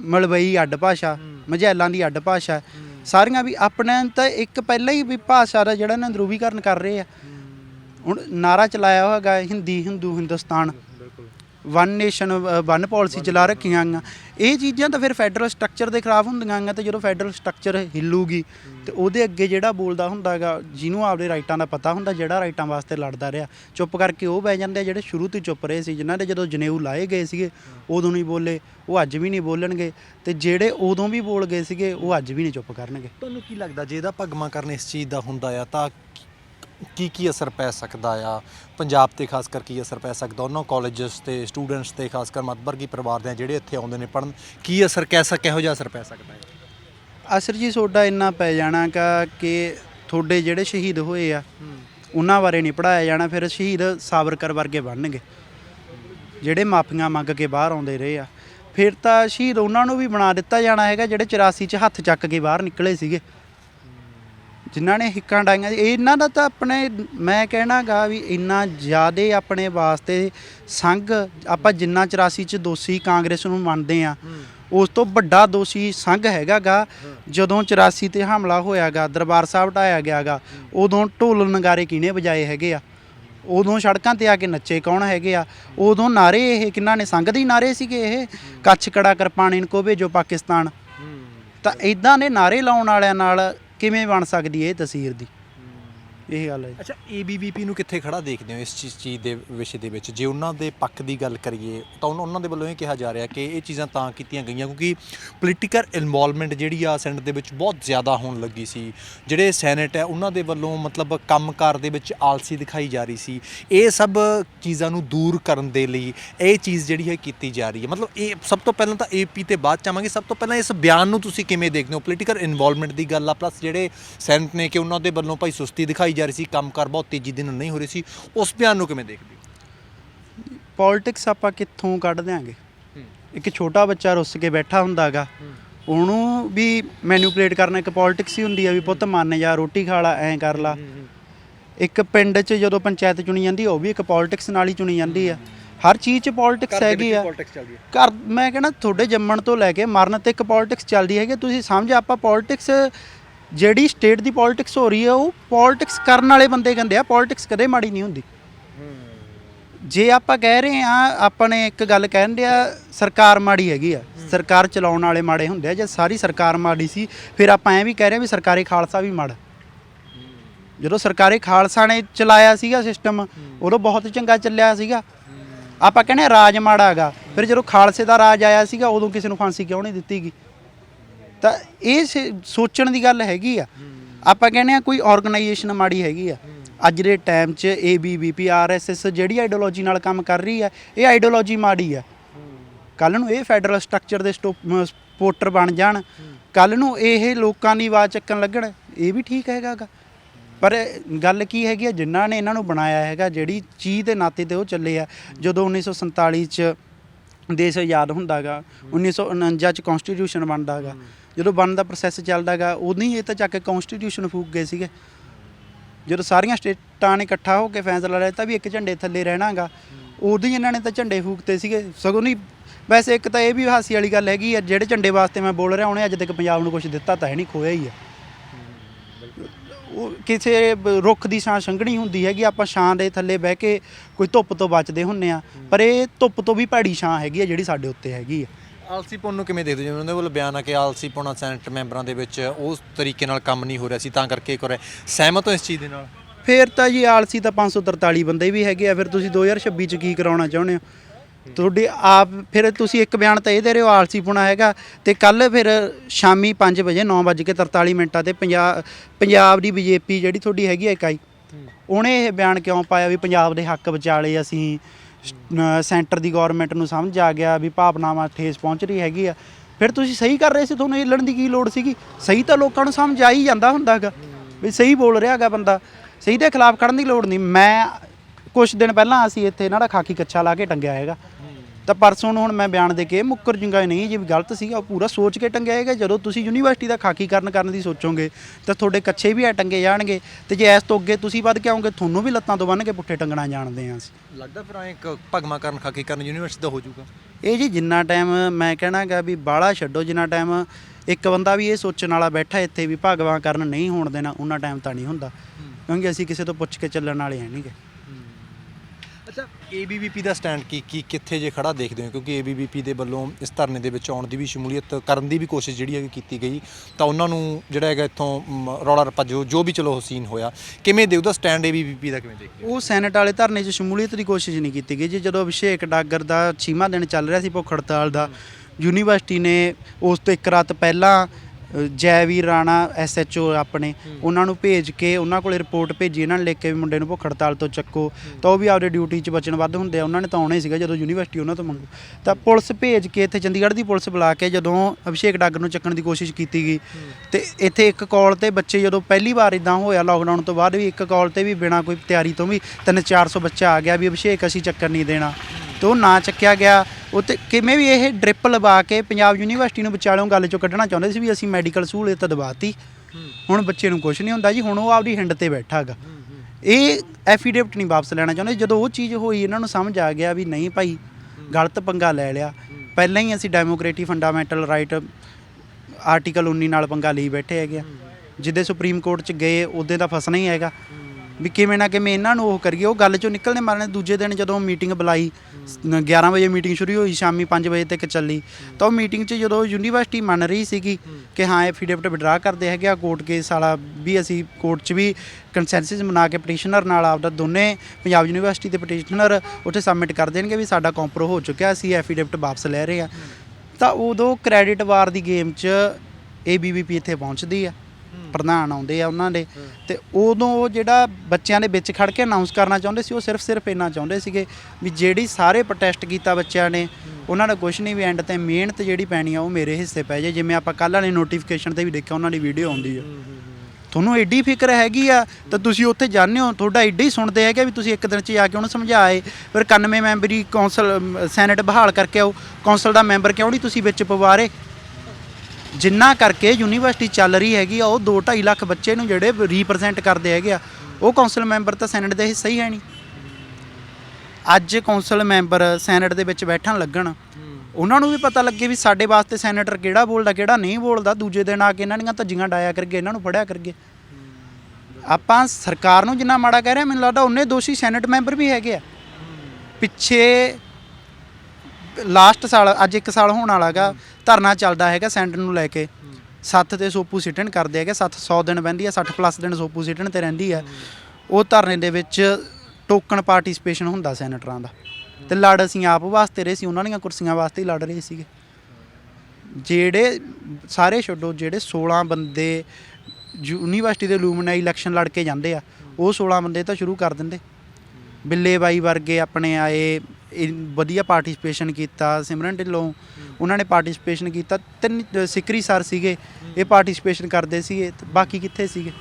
S1: ਮਲਵਈ ਅੱਡ ਭਾਸ਼ਾ ਮਝੈਲਾਂ ਦੀ ਅੱਡ ਭਾਸ਼ਾ ਸਾਰੀਆਂ ਵੀ ਆਪਣੇ ਤਾਂ ਇੱਕ ਪਹਿਲਾਂ ਹੀ ਵੀ ਭਾਸ਼ਾ ਦਾ ਜਿਹੜਾ ਨਾ ਧਰੂਵੀਕਰਨ ਕਰ ਰਹੇ ਆ। ਹੁਣ ਨਾਰਾ ਚਲਾਇਆ ਹੋਇਆਗਾ Hindi Hindu Hindustan. One nation one policy ਚਲਾ ਰੱਖੀਆਂ ਗੀਆਂ ਇਹ ਚੀਜ਼ਾਂ ਤਾਂ ਫਿਰ ਫੈਡਰਲ ਸਟਰਕਚਰ ਦੇ ਖਿਲਾਫ ਹੁੰਦੀਆਂ ਗੀਆਂ ਤੇ ਜਦੋਂ ਫੈਡਰਲ ਸਟਰਕਚਰ ਹਿੱਲੂਗੀ, ਤੇ ਉਹਦੇ ਅੱਗੇ ਜਿਹੜਾ ਬੋਲਦਾ ਹੁੰਦਾਗਾ ਜਿਹਨੂੰ ਆਪਦੇ ਰਾਈਟਾਂ ਦਾ ਪਤਾ ਹੁੰਦਾ, ਜਿਹੜਾ ਰਾਈਟਾਂ ਵਾਸਤੇ ਲੜਦਾ ਰਿਹਾ। ਚੁੱਪ ਕਰਕੇ ਉਹ ਬਹਿ ਜਾਂਦੇ ਆ ਜਿਹੜੇ ਸ਼ੁਰੂ ਤੋਂ ਹੀ ਚੁੱਪ ਰਹੇ ਸੀ, ਜਿਨ੍ਹਾਂ ਦੇ ਜਦੋਂ ਜਨੇਊ ਲਾਏ ਗਏ ਸੀਗੇ, ਉਦੋਂ ਨਹੀਂ ਬੋਲੇ, ਉਹ ਅੱਜ ਵੀ ਨਹੀਂ ਬੋਲਣਗੇ, ਤੇ ਜਿਹੜੇ ਉਦੋਂ ਵੀ ਬੋਲ ਗਏ ਸੀਗੇ, ਉਹ ਅੱਜ ਵੀ ਨਹੀਂ ਚੁੱਪ ਕਰਨਗੇ।
S2: ਤੁਹਾਨੂੰ ਕੀ ਲੱਗਦਾ ਜੇ ਇਹਦਾ ਭਗਮਾ ਕਰਨ ਇਸ ਚੀਜ਼ ਦਾ ਹੁੰਦਾ ਆ, ਤਾਂ ਕੀ ਕੀ ਅਸਰ ਪੈ ਸਕਦਾ ਆ? ਪੰਜਾਬ ਤੇ ਖਾਸ ਕਰ ਕੀ ਅਸਰ ਪੈ ਸਕਦਾ? ਉਹਨਾਂ ਕਾਲਜਸ ਤੇ ਸਟੂਡੈਂਟਸ ਤੇ ਖਾਸ ਕਰ ਮੱਧਵਰਗੀ ਪਰਿਵਾਰ ਦੇ ਜਿਹੜੇ ਇੱਥੇ ਆਉਂਦੇ ਨੇ ਪੜਨ ਕੀ ਅਸਰ ਕੈਸਾ ਕਿਹੋ ਜਿਹਾ ਅਸਰ ਪੈ ਸਕਦਾ ਹੈ?
S1: ਅਸਰ ਜੀ ਤੁਹਾਡਾ ਇੰਨਾ ਪੈ ਜਾਣਾ ਕਿ ਤੁਹਾਡੇ ਜਿਹੜੇ ਸ਼ਹੀਦ ਹੋਏ ਆ ਉਹਨਾਂ ਬਾਰੇ ਨਹੀਂ ਪੜਾਇਆ ਜਾਣਾ ਫਿਰ ਸ਼ਹੀਦ ਸਾਬਰਕਰ ਵਰਗੇ ਬਣਨਗੇ। ਜਿਹੜੇ ਮਾਫੀਆਂ ਮੰਗ ਕੇ ਬਾਹਰ ਆਉਂਦੇ ਰਹੇ ਆ। ਫਿਰ ਤਾਂ ਸ਼ਹੀਦ ਉਹਨਾਂ ਨੂੰ ਵੀ ਬਣਾ ਦਿੱਤਾ ਜਾਣਾ ਹੈਗਾ ਜਿਹੜੇ 84 ਚ ਹੱਥ ਚੱਕ ਕੇ ਬਾਹਰ ਨਿਕਲੇ ਸੀਗੇ। ਜਿਨ੍ਹਾਂ ਨੇ ਹਿੱਕਾਂ ਡਾਈਆਂ ਸੀ। ਇਹਨਾਂ ਦਾ ਤਾਂ ਆਪਣੇ ਮੈਂ ਕਹਿਣਾਗਾ ਵੀ ਇੰਨਾ ਜ਼ਿਆਦੇ ਆਪਣੇ ਵਾਸਤੇ ਸੰਘ ਆਪਾਂ ਜਿੰਨਾ 84 ਚ ਦੋਸ਼ੀ ਕਾਂਗਰਸ ਨੂੰ ਮੰਨਦੇ ਆ ਉਸ ਤੋਂ ਵੱਡਾ ਦੋਸ਼ੀ ਸੰਘ ਹੈਗਾਗਾ ਜਦੋਂ 84 ਤੇ ਹਮਲਾ ਹੋਇਆਗਾ ਦਰਬਾਰ ਸਾਹਿਬ ਢਾਇਆ ਗਿਆਗਾ ਉਦੋਂ ਢੋਲ ਨਗਾਰੇ ਕਿਹਨੇ ਵਜਾਏ ਹੈਗੇ ਆ ਉਦੋਂ ਸੜਕਾਂ ਤੇ ਆ ਕੇ ਨੱਚੇ ਕੌਣ ਹੈਗੇ ਆ ਉਦੋਂ ਨਾਰੇ ਇਹ ਕਿੰਨਾ ਨੇ ਸੰਘ ਦੇ ਨਾਰੇ ਸੀਗੇ ਇਹ ਕੱਛ ਕੜਾ ਕਰਪਾਨ ਇਨਕੋ ਭੇਜੋ ਪਾਕਿਸਤਾਨ। ਤਾਂ ਇਦਾਂ ਦੇ ਨਾਰੇ ਲਾਉਣ ਵਾਲਿਆਂ ਨਾਲ ਕਿਵੇਂ ਬਣ ਸਕਦੀ ਇਹ ਤਸਵੀਰ ਦੀ? ਇਹ ਗੱਲ ਹੈ
S2: ਅੱਛਾ ABVP ਨੂੰ ਕਿੱਥੇ ਖੜਾ ਦੇਖਦੇ ਹੋ ਇਸ ਚੀਜ਼ ਚੀਜ਼ ਦੇ ਵਿਸ਼ੇ ਦੇ ਵਿੱਚ? ਜੇ ਉਹਨਾਂ ਦੇ ਪੱਖ ਦੀ ਗੱਲ ਕਰੀਏ, ਤਾਂ ਉਹਨਾਂ- ਉਹਨਾਂ ਦੇ ਵੱਲੋਂ ਇਹ ਕਿਹਾ ਜਾ ਰਿਹਾ ਕਿ ਇਹ ਚੀਜ਼ਾਂ ਤਾਂ ਕੀਤੀਆਂ ਗਈਆਂ ਕਿਉਂਕਿ ਪੋਲੀਟੀਕਲ ਇਨਵੋਲਵਮੈਂਟ ਜਿਹੜੀ ਆ ਸੈਨੇਟ ਦੇ ਵਿੱਚ ਬਹੁਤ ਜ਼ਿਆਦਾ ਹੋਣ ਲੱਗੀ ਸੀ। ਜਿਹੜੇ ਸੈਨੇਟ ਹੈ, ਉਹਨਾਂ ਦੇ ਵੱਲੋਂ ਮਤਲਬ ਕੰਮਕਾਰ ਦੇ ਵਿੱਚ ਆਲਸੀ ਦਿਖਾਈ ਜਾ ਰਹੀ ਸੀ। ਇਹ ਸਭ ਚੀਜ਼ਾਂ ਨੂੰ ਦੂਰ ਕਰਨ ਦੇ ਲਈ ਇਹ ਚੀਜ਼ ਜਿਹੜੀ ਹੈ ਕੀਤੀ ਜਾ ਰਹੀ ਹੈ। ਮਤਲਬ ਇਹ ਸਭ ਤੋਂ ਪਹਿਲਾਂ ਤਾਂ ਏਪੀ ਤੇ ਬਾਅਦ ਚਾਹਾਂਗੇ ਸਭ ਤੋਂ ਪਹਿਲਾਂ ਇਸ ਬਿਆਨ ਨੂੰ ਤੁਸੀਂ ਕਿਵੇਂ ਦੇਖਦੇ ਹੋ? ਪੋਲੀਟੀਕਲ ਇਨਵੋਲਵਮੈਂਟ ਦੀ ਗੱਲ ਆ ਪਲੱਸ ਜਿਹੜੇ ਸੈਨੇਟ ਨੇ ਕਿ ਉਹਨਾਂ ਦੇ ਵੱਲੋਂ ਭਾਈ ਸੁਸਤੀ ਦਿਖਾਈ ਜਾ ਰਹੀ ਸੀ ਕੰਮਕਾਰ ਬਹੁਤ ਤੇਜ਼ੀ ਦੇ ਨਾਲ ਨਹੀਂ ਹੋ ਰਹੀ ਸੀ ਉਸ ਬਿਆਨ ਨੂੰ ਕਿਵੇਂ ਦੇਖਦੇ ਹੋ?
S1: ਪੋਲਿਟਿਕਸ ਆਪਾਂ ਕਿੱਥੋਂ ਕੱਢ ਦਿਆਂਗੇ? ਇੱਕ ਛੋਟਾ ਬੱਚਾ ਰੁੱਸ ਕੇ ਬੈਠਾ ਹੁੰਦਾਗਾ ਉਹਨੂੰ ਵੀ ਮੈਨੂਪਲੇਟ ਕਰਨਾ ਇੱਕ ਪੋਲਿਟਿਕਸ ਹੀ ਹੁੰਦੀ ਆ ਵੀ ਪੁੱਤ ਮੰਨ ਜਾ ਰੋਟੀ ਖਾ ਲਾ ਐਂ ਕਰ ਲਾ। ਇੱਕ ਪਿੰਡ 'ਚ ਜਦੋਂ ਪੰਚਾਇਤ ਚੁਣੀ ਜਾਂਦੀ ਉਹ ਵੀ ਇੱਕ ਪੋਲਿਟਿਕਸ ਨਾਲ ਹੀ ਚੁਣੀ ਜਾਂਦੀ ਆ। ਹਰ ਚੀਜ਼ 'ਚ ਪੋਲਿਟਿਕਸ ਹੈਗੀ ਆ। ਘਰ ਮੈਂ ਕਹਿੰਦਾ ਤੁਹਾਡੇ ਜੰਮਣ ਤੋਂ ਲੈ ਕੇ ਮਰਨ ਤੱਕ ਪੋਲਿਟਿਕਸ ਚੱਲਦੀ ਹੈਗੀ ਤੁਸੀਂ ਸਮਝ ਆਪਾਂ ਪੋਲਿਟਿਕਸ ਜਿਹੜੀ ਸਟੇਟ ਦੀ ਪੋਲਿਟਿਕਸ ਹੋ ਰਹੀ ਹੈ ਉਹ ਪੋਲਿਟਿਕਸ ਕਰਨ ਵਾਲੇ ਬੰਦੇ ਕਹਿੰਦੇ ਆ ਪੋਲਿਟਿਕਸ ਕਦੇ ਮਾੜੀ ਨਹੀਂ ਹੁੰਦੀ। ਜੇ ਆਪਾਂ ਕਹਿ ਰਹੇ ਆ ਆਪਾਂ ਨੇ ਇੱਕ ਗੱਲ ਕਹਿੰਦੇ ਆ ਸਰਕਾਰ ਮਾੜੀ ਹੈਗੀ ਆ, ਸਰਕਾਰ ਚਲਾਉਣ ਵਾਲੇ ਮਾੜੇ ਹੁੰਦੇ ਆ, ਜੇ ਸਾਰੀ ਸਰਕਾਰ ਮਾੜੀ ਸੀ, ਫਿਰ ਆਪਾਂ ਐ ਵੀ ਕਹਿ ਰਹੇ ਆ ਵੀ ਸਰਕਾਰੀ ਖਾਲਸਾ ਵੀ ਮਾੜਾ। ਜਦੋਂ ਸਰਕਾਰੀ ਖਾਲਸਾ ਨੇ ਚਲਾਇਆ ਸੀਗਾ ਸਿਸਟਮ ਉਦੋਂ ਬਹੁਤ ਚੰਗਾ ਚੱਲਿਆ ਸੀਗਾ। ਆਪਾਂ ਕਹਿੰਦੇ ਆ ਰਾਜ ਮਾੜਾ ਹੈਗਾ, ਫਿਰ ਜਦੋਂ ਖਾਲਸੇ ਦਾ ਰਾਜ ਆਇਆ ਸੀਗਾ, ਉਦੋਂ ਕਿਸੇ ਨੂੰ ਫਾਂਸੀ ਕਿਉਂ ਨਹੀਂ ਦਿੱਤੀ ਗਈ? ਤਾਂ ਇਹ ਸ- ਸੋਚਣ ਦੀ ਗੱਲ ਹੈਗੀ ਆ। ਆਪਾਂ ਕਹਿੰਦੇ ਆ ਕੋਈ ਆਰਗੇਨਾਈਜੇਸ਼ਨ ਮਾੜੀ ਹੈਗੀ ਆ। ਅੱਜ ਦੇ ਟਾਈਮ 'ਚ ABVP RSS ਜਿਹੜੀ ਆਈਡੀਓਲੋਜੀ ਨਾਲ ਕੰਮ ਕਰ ਰਹੀ ਆ, ਇਹ ਆਈਡੀਓਲੋਜੀ ਮਾੜੀ ਆ। ਕੱਲ ਨੂੰ ਇਹ ਫੈਡਰਲ ਸਟਰਕਚਰ ਦੇ ਸਪੋਰਟਰ ਬਣ ਜਾਣ। ਕੱਲ ਨੂੰ ਇਹ ਲੋਕਾਂ ਦੀ ਆਵਾਜ਼ ਚੱਕਣ ਲੱਗਣ, ਇਹ ਵੀ ਠੀਕ ਹੈਗਾ ਗਾ। ਪਰ ਗੱਲ ਕੀ ਹੈਗੀ ਆ, ਜਿਨ੍ਹਾਂ ਨੇ ਇਹਨਾਂ ਨੂੰ ਬਣਾਇਆ ਹੈਗਾ, ਜਿਹੜੀ ਚੀਜ਼ ਦੇ ਨਾਤੇ ਤੇ ਉਹ ਚੱਲੇ ਆ। ਜਦੋਂ 1947 ਚ ਦੇਸ਼ ਆਜ਼ਾਦ ਹੁੰਦਾਗਾ 1949 ਚ ਕਨਸਟੀਟਿਊਸ਼ਨ ਬਣਦਾਗਾ ਜਦੋਂ ਬਣਨ ਦਾ ਪ੍ਰੋਸੈਸ ਚੱਲਦਾਗਾ, ਉਦੋਂ ਹੀ ਇਹ ਤਾਂ ਚੱਕ ਕੇ ਕਨਸਟੀਟਿਊਸ਼ਨ ਫੂਕ ਗਏ ਸੀਗੇ। ਜਦੋਂ ਸਾਰੀਆਂ ਸਟੇਟਾਂ ਨੇ ਇਕੱਠਾ ਹੋ ਕੇ ਫੈਸਲਾ ਲਿਆ, ਤਾਂ ਵੀ ਇੱਕ ਝੰਡੇ ਥੱਲੇ ਰਹਿਣਾਗਾ। ਉਦੋਂ ਹੀ ਇਹਨਾਂ ਨੇ ਤਾਂ ਝੰਡੇ ਫੂਕਤੇ ਸੀਗੇ, ਸਗੋਂ ਨਹੀਂ, ਵੈਸੇ ਇੱਕ ਤਾਂ ਇਹ ਵੀ ਹਾਸੀ ਵਾਲੀ ਗੱਲ ਹੈਗੀ ਆ, ਜਿਹੜੇ ਝੰਡੇ ਵਾਸਤੇ ਮੈਂ ਬੋਲ ਰਿਹਾ, ਉਹਨੇ ਅੱਜ ਤੱਕ ਪੰਜਾਬ ਨੂੰ ਕੁਝ ਦਿੱਤਾ ਤਾਂ ਹੈ ਨਹੀਂ, ਖੋਇਆ ਹੀ ਆ। ਉਹ ਕਿਸੇ ਰੁੱਖ ਦੀ ਛਾਂ ਸੰਘਣੀ ਹੁੰਦੀ ਹੈਗੀ, ਆਪਾਂ ਛਾਂ ਦੇ ਥੱਲੇ ਬਹਿ ਕੇ ਕੋਈ ਧੁੱਪ ਤੋਂ ਬਚਦੇ ਹੁੰਨੇ ਆ, ਪਰ ਇਹ ਧੁੱਪ ਤੋਂ ਵੀ ਭੈੜੀ ਛਾਂ ਹੈਗੀ ਆ ਜਿਹੜੀ ਸਾਡੇ ਉੱਤੇ ਹੈਗੀ ਆ।
S2: ਆਲਸੀਪੁਣ ਨੂੰ ਕਿਵੇਂ ਦੇਖਦੇ ਜਿਵੇਂ ਉਹਨਾਂ ਦੇ ਵੱਲੋਂ ਬਿਆਨ ਆ ਕਿ ਆਲਸੀਪੁਣਾ ਸੈਨੇਟ ਮੈਂਬਰਾਂ ਦੇ ਵਿੱਚ ਉਸ ਤਰੀਕੇ ਨਾਲ ਕੰਮ ਨਹੀਂ ਹੋ ਰਿਹਾ ਸੀ, ਤਾਂ ਕਰਕੇ ਕਰ ਸਹਿਮਤ ਹੋ ਇਸ ਚੀਜ਼ ਦੇ ਨਾਲ?
S1: ਫੇਰ ਤਾਂ ਜੀ ਆਲਸੀ ਤਾਂ 543 ਬੰਦੇ ਵੀ ਹੈਗੇ ਆ, ਫਿਰ ਤੁਸੀਂ 2026 ਚ ਕੀ ਕਰਾਉਣਾ ਚਾਹੁੰਦੇ ਹੋ? ਤੁਹਾਡੇ ਆਪ, ਫਿਰ ਤੁਸੀਂ ਇੱਕ ਬਿਆਨ ਤਾਂ ਇਹ ਦੇ ਰਹੇ ਹੋ, ਆਲਸੀ ਪੁਣਾ ਹੈਗਾ, ਤੇ ਕੱਲ ਫਿਰ ਸ਼ਾਮੀ 5 ਵਜੇ 9:43 ਮਿੰਟਾਂ ਤੇ ਪੰਜਾਬ ਪੰਜਾਬ ਦੀ ਬੀਜੇਪੀ ਜਿਹੜੀ ਤੁਹਾਡੀ ਹੈਗੀ ਆ ਇਕਾਈ, ਉਹਨੇ ਇਹ ਬਿਆਨ ਕਿਉਂ ਪਾਇਆ ਵੀ ਪੰਜਾਬ ਦੇ ਹੱਕ ਵਿਚਾਲੇ ਅਸੀਂ ਸੈਂਟਰ ਦੀ ਗਵਰਨਮੈਂਟ ਨੂੰ ਸਮਝ ਆ ਗਿਆ ਵੀ ਭਾਵਨਾਵਾਂ ਠੇਸ ਪਹੁੰਚ ਰਹੀ ਹੈਗੀ ਆ। ਫਿਰ ਤੁਸੀਂ ਸਹੀ ਕਰ ਰਹੇ ਸੀ, ਤੁਹਾਨੂੰ ਹਿੱਲਣ ਦੀ ਕੀ ਲੋੜ ਸੀਗੀ? ਸਹੀ ਤਾਂ ਲੋਕਾਂ ਨੂੰ ਸਮਝ ਆ ਹੀ ਜਾਂਦਾ ਹੁੰਦਾਗਾ, ਵੀ ਸਹੀ ਬੋਲ ਰਿਹਾ ਹੈਗਾ ਬੰਦਾ। ਸਹੀ ਦੇ ਖਿਲਾਫ ਖੜਨ ਦੀ ਲੋੜ ਨਹੀਂ। ਮੈਂ ਕੁਝ ਦਿਨ ਪਹਿਲਾਂ ਅਸੀਂ ਇੱਥੇ ਇਹਨਾਂ ਦਾ ਖਾਕੀ ਕੱਚਾ ਲਾ ਕੇ ਟੰਗਿਆ ਹੈਗਾ। ਤਾਂ ਪਰਸੋਂ ਨੂੰ ਹੁਣ ਮੈਂ ਬਿਆਨ ਦੇ ਕੇ ਮੁੱਕਰ ਜੂੰਗਾ ਨਹੀਂ ਜੇ ਗਲਤ ਸੀਗਾ ਉਹ ਪੂਰਾ ਸੋਚ ਕੇ ਟੰਗਿਆ ਹੈਗਾ। ਜਦੋਂ ਤੁਸੀਂ ਯੂਨੀਵਰਸਿਟੀ ਦਾ ਖਾਕੀਕਰਨ ਕਰਨ ਦੀ ਸੋਚੋਗੇ ਤਾਂ ਤੁਹਾਡੇ ਕੱਚੇ ਵੀ ਐ ਟੰਗੇ ਜਾਣਗੇ। ਤੇ ਜੇ ਇਸ ਤੋਂ ਅੱਗੇ ਤੁਸੀਂ ਵੱਧ ਕੇ ਆਓਗੇ ਤੁਹਾਨੂੰ ਵੀ ਲੱਤਾਂ ਤੋਂ ਬੰਨ੍ਹ ਕੇ ਪੁੱਠੇ ਟੰਗਣਾ ਜਾਣਦੇ ਹਾਂ ਅਸੀਂ।
S2: ਲੱਗਦਾ ਫਿਰ ਐਂ ਇੱਕ ਭਗਮਾ ਕਰਨ ਖਾਕੀ ਕਰਨ ਯੂਨੀਵਰਸਿਟੀ ਦਾ ਹੋ ਜਾਊਗਾ।
S1: ਇਹ ਜੀ ਜਿੰਨਾ ਟਾਈਮ ਮੈਂ ਕਹਿਣਾਗਾ ਵੀ ਬਾਹਲਾ ਛੱਡੋ ਜਿੰਨਾ ਟਾਈਮ ਇੱਕ ਬੰਦਾ ਵੀ ਇਹ ਸੋਚਣ ਵਾਲਾ ਬੈਠਾ ਇੱਥੇ ਵੀ ਭਗਵਾਨ ਕਰਨ ਨਹੀਂ ਹੋਣ ਦੇਣਾ ਉਹਨਾਂ ਟਾਈਮ ਤਾਂ ਨਹੀਂ ਹੁੰਦਾ। ਕਿਉਂਕਿ ਅਸੀਂ ਕਿਸੇ ਤੋਂ ਪੁੱਛ ਕੇ ਚੱਲਣ ਵਾਲੇ ਹੈ ਨਹੀਂਗੇ
S2: ABVP ਦਾ ਸਟੈਂਡ ਕੀ ਕੀ ਕਿੱਥੇ ਜੇ ਖੜਾ ਦੇਖਦੇ ਹੋ? ਕਿਉਂਕਿ ABVP ਦੇ ਵੱਲੋਂ ਇਸ ਧਰਨੇ ਦੇ ਵਿੱਚ ਆਉਣ ਦੀ ਵੀ ਸ਼ਮੂਲੀਅਤ ਕਰਨ ਦੀ ਵੀ ਕੋਸ਼ਿਸ਼ ਜਿਹੜੀ ਹੈ ਕੀਤੀ ਗਈ। ਤਾਂ ਉਹਨਾਂ ਨੂੰ ਜਿਹੜਾ ਹੈਗਾ ਇੱਥੋਂ ਮ, ਰੌਲਾ ਰੱਪਾ ਜੋ ਜੋ ਵੀ ਚਲੋ ਹਸੀਨ ਹੋਇਆ ਕਿਵੇਂ ਦੇ ਉਹਦਾ ਸਟੈਂਡ ABVP ਦਾ ਕਿਵੇਂ ਦੇਖਦੇ ਹੋ?
S1: ਉਹ ਸੈਨੇਟ ਵਾਲੇ ਧਰਨੇ 'ਚ ਸ਼ਮੂਲੀਅਤ ਦੀ ਕੋਸ਼ਿਸ਼ ਨਹੀਂ ਕੀਤੀ ਗਈ। ਜੀ ਜਦੋਂ ਅਭਿਸ਼ੇਕ ਡਾਗਰ ਦਾ 6ਵਾਂ ਦਿਨ ਚੱਲ ਰਿਹਾ ਸੀ ਭੁੱਖ ਹੜਤਾਲ ਦਾ ਯੂਨੀਵਰਸਿਟੀ ਨੇ ਉਸ ਤੋਂ ਇੱਕ ਰਾਤ ਪਹਿਲਾਂ ਜੈਵੀਰ ਰਾਣਾ ਐਸਐਚਓ ਆਪਣੇ ਉਹਨਾਂ ਨੂੰ ਭੇਜ ਕੇ ਉਹਨਾਂ ਕੋਲੇ ਰਿਪੋਰਟ ਭੇਜੀ ਇਹਨਾਂ ਨੇ ਲਿਖ ਕੇ ਵੀ ਮੁੰਡੇ ਨੂੰ ਭੁੱਖ ਹੜਤਾਲ ਤੋਂ ਚੱਕੋ। ਤਾਂ ਉਹ ਵੀ ਆਪਦੇ ਡਿਊਟੀ 'ਚ ਬਚਣ ਵੱਧ ਹੁੰਦੇ ਆ ਉਹਨਾਂ ਨੇ ਤਾਂ ਆਉਣਾ ਹੀ ਸੀਗਾ ਜਦੋਂ ਯੂਨੀਵਰਸਿਟੀ ਉਹਨਾਂ ਤੋਂ ਮੰਗੂ। ਤਾਂ ਪੁਲਿਸ ਭੇਜ ਕੇ ਇੱਥੇ ਚੰਡੀਗੜ੍ਹ ਦੀ ਪੁਲਿਸ ਬੁਲਾ ਕੇ ਜਦੋਂ ਅਭਿਸ਼ੇਕ ਡਾਗਰ ਨੂੰ ਚੱਕਣ ਦੀ ਕੋਸ਼ਿਸ਼ ਕੀਤੀ ਗਈ ਤੇ ਇੱਥੇ ਇੱਕ ਕਾਲ ਤੇ ਬੱਚੇ ਜਦੋਂ ਪਹਿਲੀ ਵਾਰ ਇਦਾਂ ਹੋਇਆ ਲਾਕਡਾਊਨ ਤੋਂ ਬਾਅਦ ਵੀ ਇੱਕ ਕਾਲ ਤੇ ਵੀ ਬਿਨਾ ਕੋਈ ਤਿਆਰੀ ਤੋਂ ਵੀ 3-400 ਬੱਚਾ ਆ ਗਿਆ ਵੀ ਅਭਿਸ਼ੇਕ ਅਸੀਂ ਚੱਕਰ ਨਹੀਂ ਦੇਣਾ। ਤੇ ਉਹ ਨਾ ਚੱਕਿਆ ਗਿਆ। ਉਹ ਤੇ ਕਿਵੇਂ ਵੀ ਇਹ ਡ੍ਰਿਪ ਲਵਾ ਕੇ ਪੰਜਾਬ ਯੂਨੀਵਰਸਿਟੀ ਨੂੰ ਵਿਚਾਲਿਓਂ ਗੱਲ ਚੋਂ ਕੱਢਣਾ ਚਾਹੁੰਦੇ ਸੀ ਵੀ ਅਸੀਂ ਮੈਡੀਕਲ ਸਹੂਲਤ ਦਵਾਤੀ। ਹੁਣ ਬੱਚੇ ਨੂੰ ਕੁਝ ਨਹੀਂ ਹੁੰਦਾ ਜੀ, ਹੁਣ ਉਹ ਆਪਦੀ ਹਿੰਡ ਤੇ ਬੈਠਾ ਹੈਗਾ ਇਹ ਐਫੀਡੇਵਿਟ ਨਹੀਂ ਵਾਪਸ ਲੈਣਾ ਚਾਹੁੰਦੇ। ਜਦੋਂ ਉਹ ਚੀਜ਼ ਹੋਈ, ਇਹਨਾਂ ਨੂੰ ਸਮਝ ਆ ਗਿਆ ਵੀ ਨਹੀਂ ਭਾਈ, ਗਲਤ ਪੰਗਾ ਲੈ ਲਿਆ। ਪਹਿਲਾਂ ਹੀ ਅਸੀਂ ਡੈਮੋਕ੍ਰੇਟਿਕ ਫੰਡਾਮੈਂਟਲ ਰਾਈਟ ਆਰਟੀਕਲ 19 ਨਾਲ ਪੰਗਾ ਲਈ ਬੈਠੇ ਹੈਗੇ ਆ। ਜਿੱਦੇ ਸੁਪਰੀਮ ਕੋਰਟ ਚ ਗਏ, ਉਹਦੇ ਦਾ ਫਸਣਾ ਹੀ ਹੈਗਾ। ਵੀ ਕਿਵੇਂ ਨਾ ਕਿਵੇਂ ਇਹਨਾਂ ਨੂੰ ਉਹ ਕਰੀਏ, ਉਹ ਗੱਲ ਚੋਂ ਨਿਕਲਣੇ ਮਾਰਨੇ। ਦੂਜੇ ਦਿਨ ਜਦੋਂ ਮੀਟਿੰਗ ਬੁਲਾਈ, ਸ- 11 ਵਜੇ ਮੀਟਿੰਗ ਸ਼ੁਰੂ ਹੋਈ, ਸ਼ਾਮੀ 5 ਵਜੇ ਤੱਕ ਚੱਲੀ। ਤਾਂ ਉਹ ਮੀਟਿੰਗ 'ਚ ਜਦੋਂ ਯੂਨੀਵਰਸਿਟੀ ਮੰਨ ਰਹੀ ਸੀਗੀ ਕਿ ਹਾਂ ਐਫੀਡੇਵਿਟ ਵਿਡਰਾ ਕਰਦੇ ਹੈਗੇ ਆ, ਕੋਰਟ ਕੇਸ ਵਾਲਾ ਵੀ ਅਸੀਂ ਕੋਰਟ 'ਚ ਵੀ ਕੰਸੈਂਸਸ ਬਣਾ ਕੇ ਪਟੀਸ਼ਨਰ ਨਾਲ ਆਪਦਾ ਦੋਨੇ ਪੰਜਾਬ ਯੂਨੀਵਰਸਿਟੀ ਦੇ ਪਟੀਸ਼ਨਰ ਉੱਥੇ ਸਬਮਿਟ ਕਰ ਦੇਣਗੇ ਵੀ ਸਾਡਾ ਕੰਪਰੋ ਹੋ ਚੁੱਕਿਆ, ਅਸੀਂ ਐਫੀਡੇਵਿਟ ਵਾਪਸ ਲੈ ਰਹੇ ਆ। ਤਾਂ ਉਦੋਂ ਕ੍ਰੈਡਿਟ ਵਾਰ ਦੀ ਗੇਮ 'ਚ ਏਬੀਵੀਪੀ ਇੱਥੇ ਪਹੁੰਚਦੀ ਆ। ਪ੍ਰਧਾਨ ਆਉਂਦੇ ਆ ਉਹਨਾਂ ਦੇ। ਤੇ ਉਦੋਂ ਉਹ ਜਿਹੜਾ ਬੱਚਿਆਂ ਦੇ ਵਿੱਚ ਖੜ ਕੇ ਅਨਾਉਂਸ ਕਰਨਾ ਚਾਹੁੰਦੇ ਸੀ, ਉਹ ਸਿਰਫ ਸਿਰਫ ਇੰਨਾ ਚਾਹੁੰਦੇ ਸੀਗੇ ਵੀ ਜਿਹੜੀ ਸਾਰੇ ਪ੍ਰੋਟੈਸਟ ਕੀਤਾ ਬੱਚਿਆਂ ਨੇ, ਉਹਨਾਂ ਦਾ ਕੁਝ ਨਹੀਂ ਵੀ ਐਂਡ ਤੇ ਮਿਹਨਤ ਜਿਹੜੀ ਪੈਣੀ ਆ, ਉਹ ਮੇਰੇ ਹਿੱਸੇ ਪੈ ਜਾਏ। ਜਿਵੇਂ ਆਪਾਂ ਕੱਲ੍ਹ ਵਾਲੇ ਨੋਟੀਫਿਕੇਸ਼ਨ ਤੇ ਵੀ ਦੇਖਿਆ, ਉਹਨਾਂ ਦੀ ਵੀਡੀਓ ਆਉਂਦੀ ਆ। ਤੁਹਾਨੂੰ ਐਡੀ ਫਿਕਰ ਹੈਗੀ ਆ, ਤਾਂ ਤੁਸੀਂ ਉੱਥੇ ਜਾਂਦੇ ਹੋ, ਤੁਹਾਡਾ ਐਡਾ ਹੀ ਸੁਣਦੇ ਹੈਗੇ ਵੀ ਤੁਸੀਂ ਇੱਕ ਦਿਨ 'ਚ ਜਾ ਕੇ ਉਹਨੂੰ ਸਮਝਾਏ। ਫਿਰ 91 ਮੈਂਬਰੀ ਕੌਂਸਲ ਸੈਨੇਟ ਬਹਾਲ ਕਰਕੇ ਆਓ, ਕੌਂਸਲ ਦਾ ਮੈਂਬਰ ਕਿਉਂ ਨਹੀਂ ਤੁਸੀਂ ਵਿੱਚ ਪਵਾ ਰਹੇ ਜਿੰਨਾ ਕਰਕੇ ਯੂਨੀਵਰਸਿਟੀ ਚੱਲ ਰਹੀ ਹੈਗੀ ਆ, ਉਹ 2.5 ਲੱਖ ਬੱਚੇ ਨੂੰ ਜਿਹੜੇ ਰੀਪਰੈਜ਼ੈਂਟ ਕਰਦੇ ਹੈਗੇ ਆ, ਉਹ ਕੌਂਸਲ ਮੈਂਬਰ ਤਾਂ ਸੈਨੇਟ ਦੇ ਹਿੱਸਾ ਹੀ ਹੈ ਨਹੀਂ। ਅੱਜ ਕੌਂਸਲ ਮੈਂਬਰ ਸੈਨੇਟ ਦੇ ਵਿੱਚ ਬੈਠਣ ਲੱਗਣ, ਉਹਨਾਂ ਨੂੰ ਵੀ ਪਤਾ ਲੱਗੇ ਵੀ ਸਾਡੇ ਵਾਸਤੇ ਸੈਨੇਟਰ ਕਿਹੜਾ ਬੋਲਦਾ, ਕਿਹੜਾ ਨਹੀਂ ਬੋਲਦਾ, ਦੂਜੇ ਦਿਨ ਆ ਕੇ ਇਹਨਾਂ ਦੀਆਂ ਧੱਜੀਆਂ ਡਾਇਆ ਕਰਕੇ ਇਹਨਾਂ ਨੂੰ ਫੜਿਆ ਕਰਗੇ ਆਪਾਂ ਸਰਕਾਰ ਨੂੰ ਜਿੰਨਾ ਮਾੜਾ ਕਹਿ ਰਹੇ ਮੈਨੂੰ ਲੱਗਦਾ ਉਹਨੇ ਦੋਸ਼ੀ ਸੈਨੇਟ ਮੈਂਬਰ ਵੀ ਹੈਗੇ ਆ। ਪਿੱਛੇ ਲਾਸਟ ਸਾਲ, ਅੱਜ ਇੱਕ ਸਾਲ ਹੋਣ ਵਾਲਾਗਾ ਧਰਨਾ ਚੱਲਦਾ ਹੈਗਾ ਸੈਂਟਰ ਨੂੰ ਲੈ ਕੇ। ਸੱਤ ਤੇ ਸੋਪੂ ਸਿਟਨ ਕਰਦੇ ਹੈਗੇ 700 ਦਿਨ ਬਹਿੰਦੀ ਆ 60 ਪਲੱਸ ਦਿਨ ਸੋਪੂ ਸਿਟਨ ਤੇ ਰਹਿੰਦੀ ਆ ਉਹ ਧਰਨੇ ਦੇ ਵਿੱਚ ਟੋਕਨ ਪਾਰਟਿਸਿਪੇਸ਼ਨ ਹੁੰਦਾ ਸੈਨੇਟਰਾਂ ਦਾ। ਤੇ ਲੜ ਅਸੀਂ ਆਪ ਵਾਸਤੇ ਰਹੇ ਸੀ, ਉਹਨਾਂ ਦੀਆਂ ਕੁਰਸੀਆਂ ਵਾਸਤੇ ਹੀ ਲੜ ਰਹੇ ਸੀਗੇ। ਜਿਹੜੇ ਸਾਰੇ ਛੱਡੋ, ਜਿਹੜੇ 16 ਬੰਦੇ ਯੂਨੀਵਰਸਿਟੀ ਦੇ ਲੂਮਨਾਈ ਇਲੈਕਸ਼ਨ ਲੜ ਕੇ ਜਾਂਦੇ ਆ, ਉਹ 16 ਬੰਦੇ ਤਾਂ ਸ਼ੁਰੂ ਕਰ ਦਿੰਦੇ। ਬਿੱਲੇ ਬਾਈ ਵਰਗੇ ਆਪਣੇ ਆਏ ਇਹ ਵਧੀਆ ਪਾਰਟਿਸਿਪੇਸ਼ਨ ਕੀਤਾ ਸਿਮਰਨ ਢਿੱਲੋਂ ਉਹਨਾਂ ਨੇ ਪਾਰਟਿਸਿਪੇਸ਼ਨ ਕੀਤਾ ਤਿੰਨ ਸਿਕਰੀ ਸਰ ਸੀਗੇ ਇਹ ਪਾਰਟਿਸਿਪੇਸ਼ਨ ਕਰਦੇ ਸੀਗੇ ਤੇ ਬਾਕੀ ਕਿੱਥੇ ਸੀਗੇ?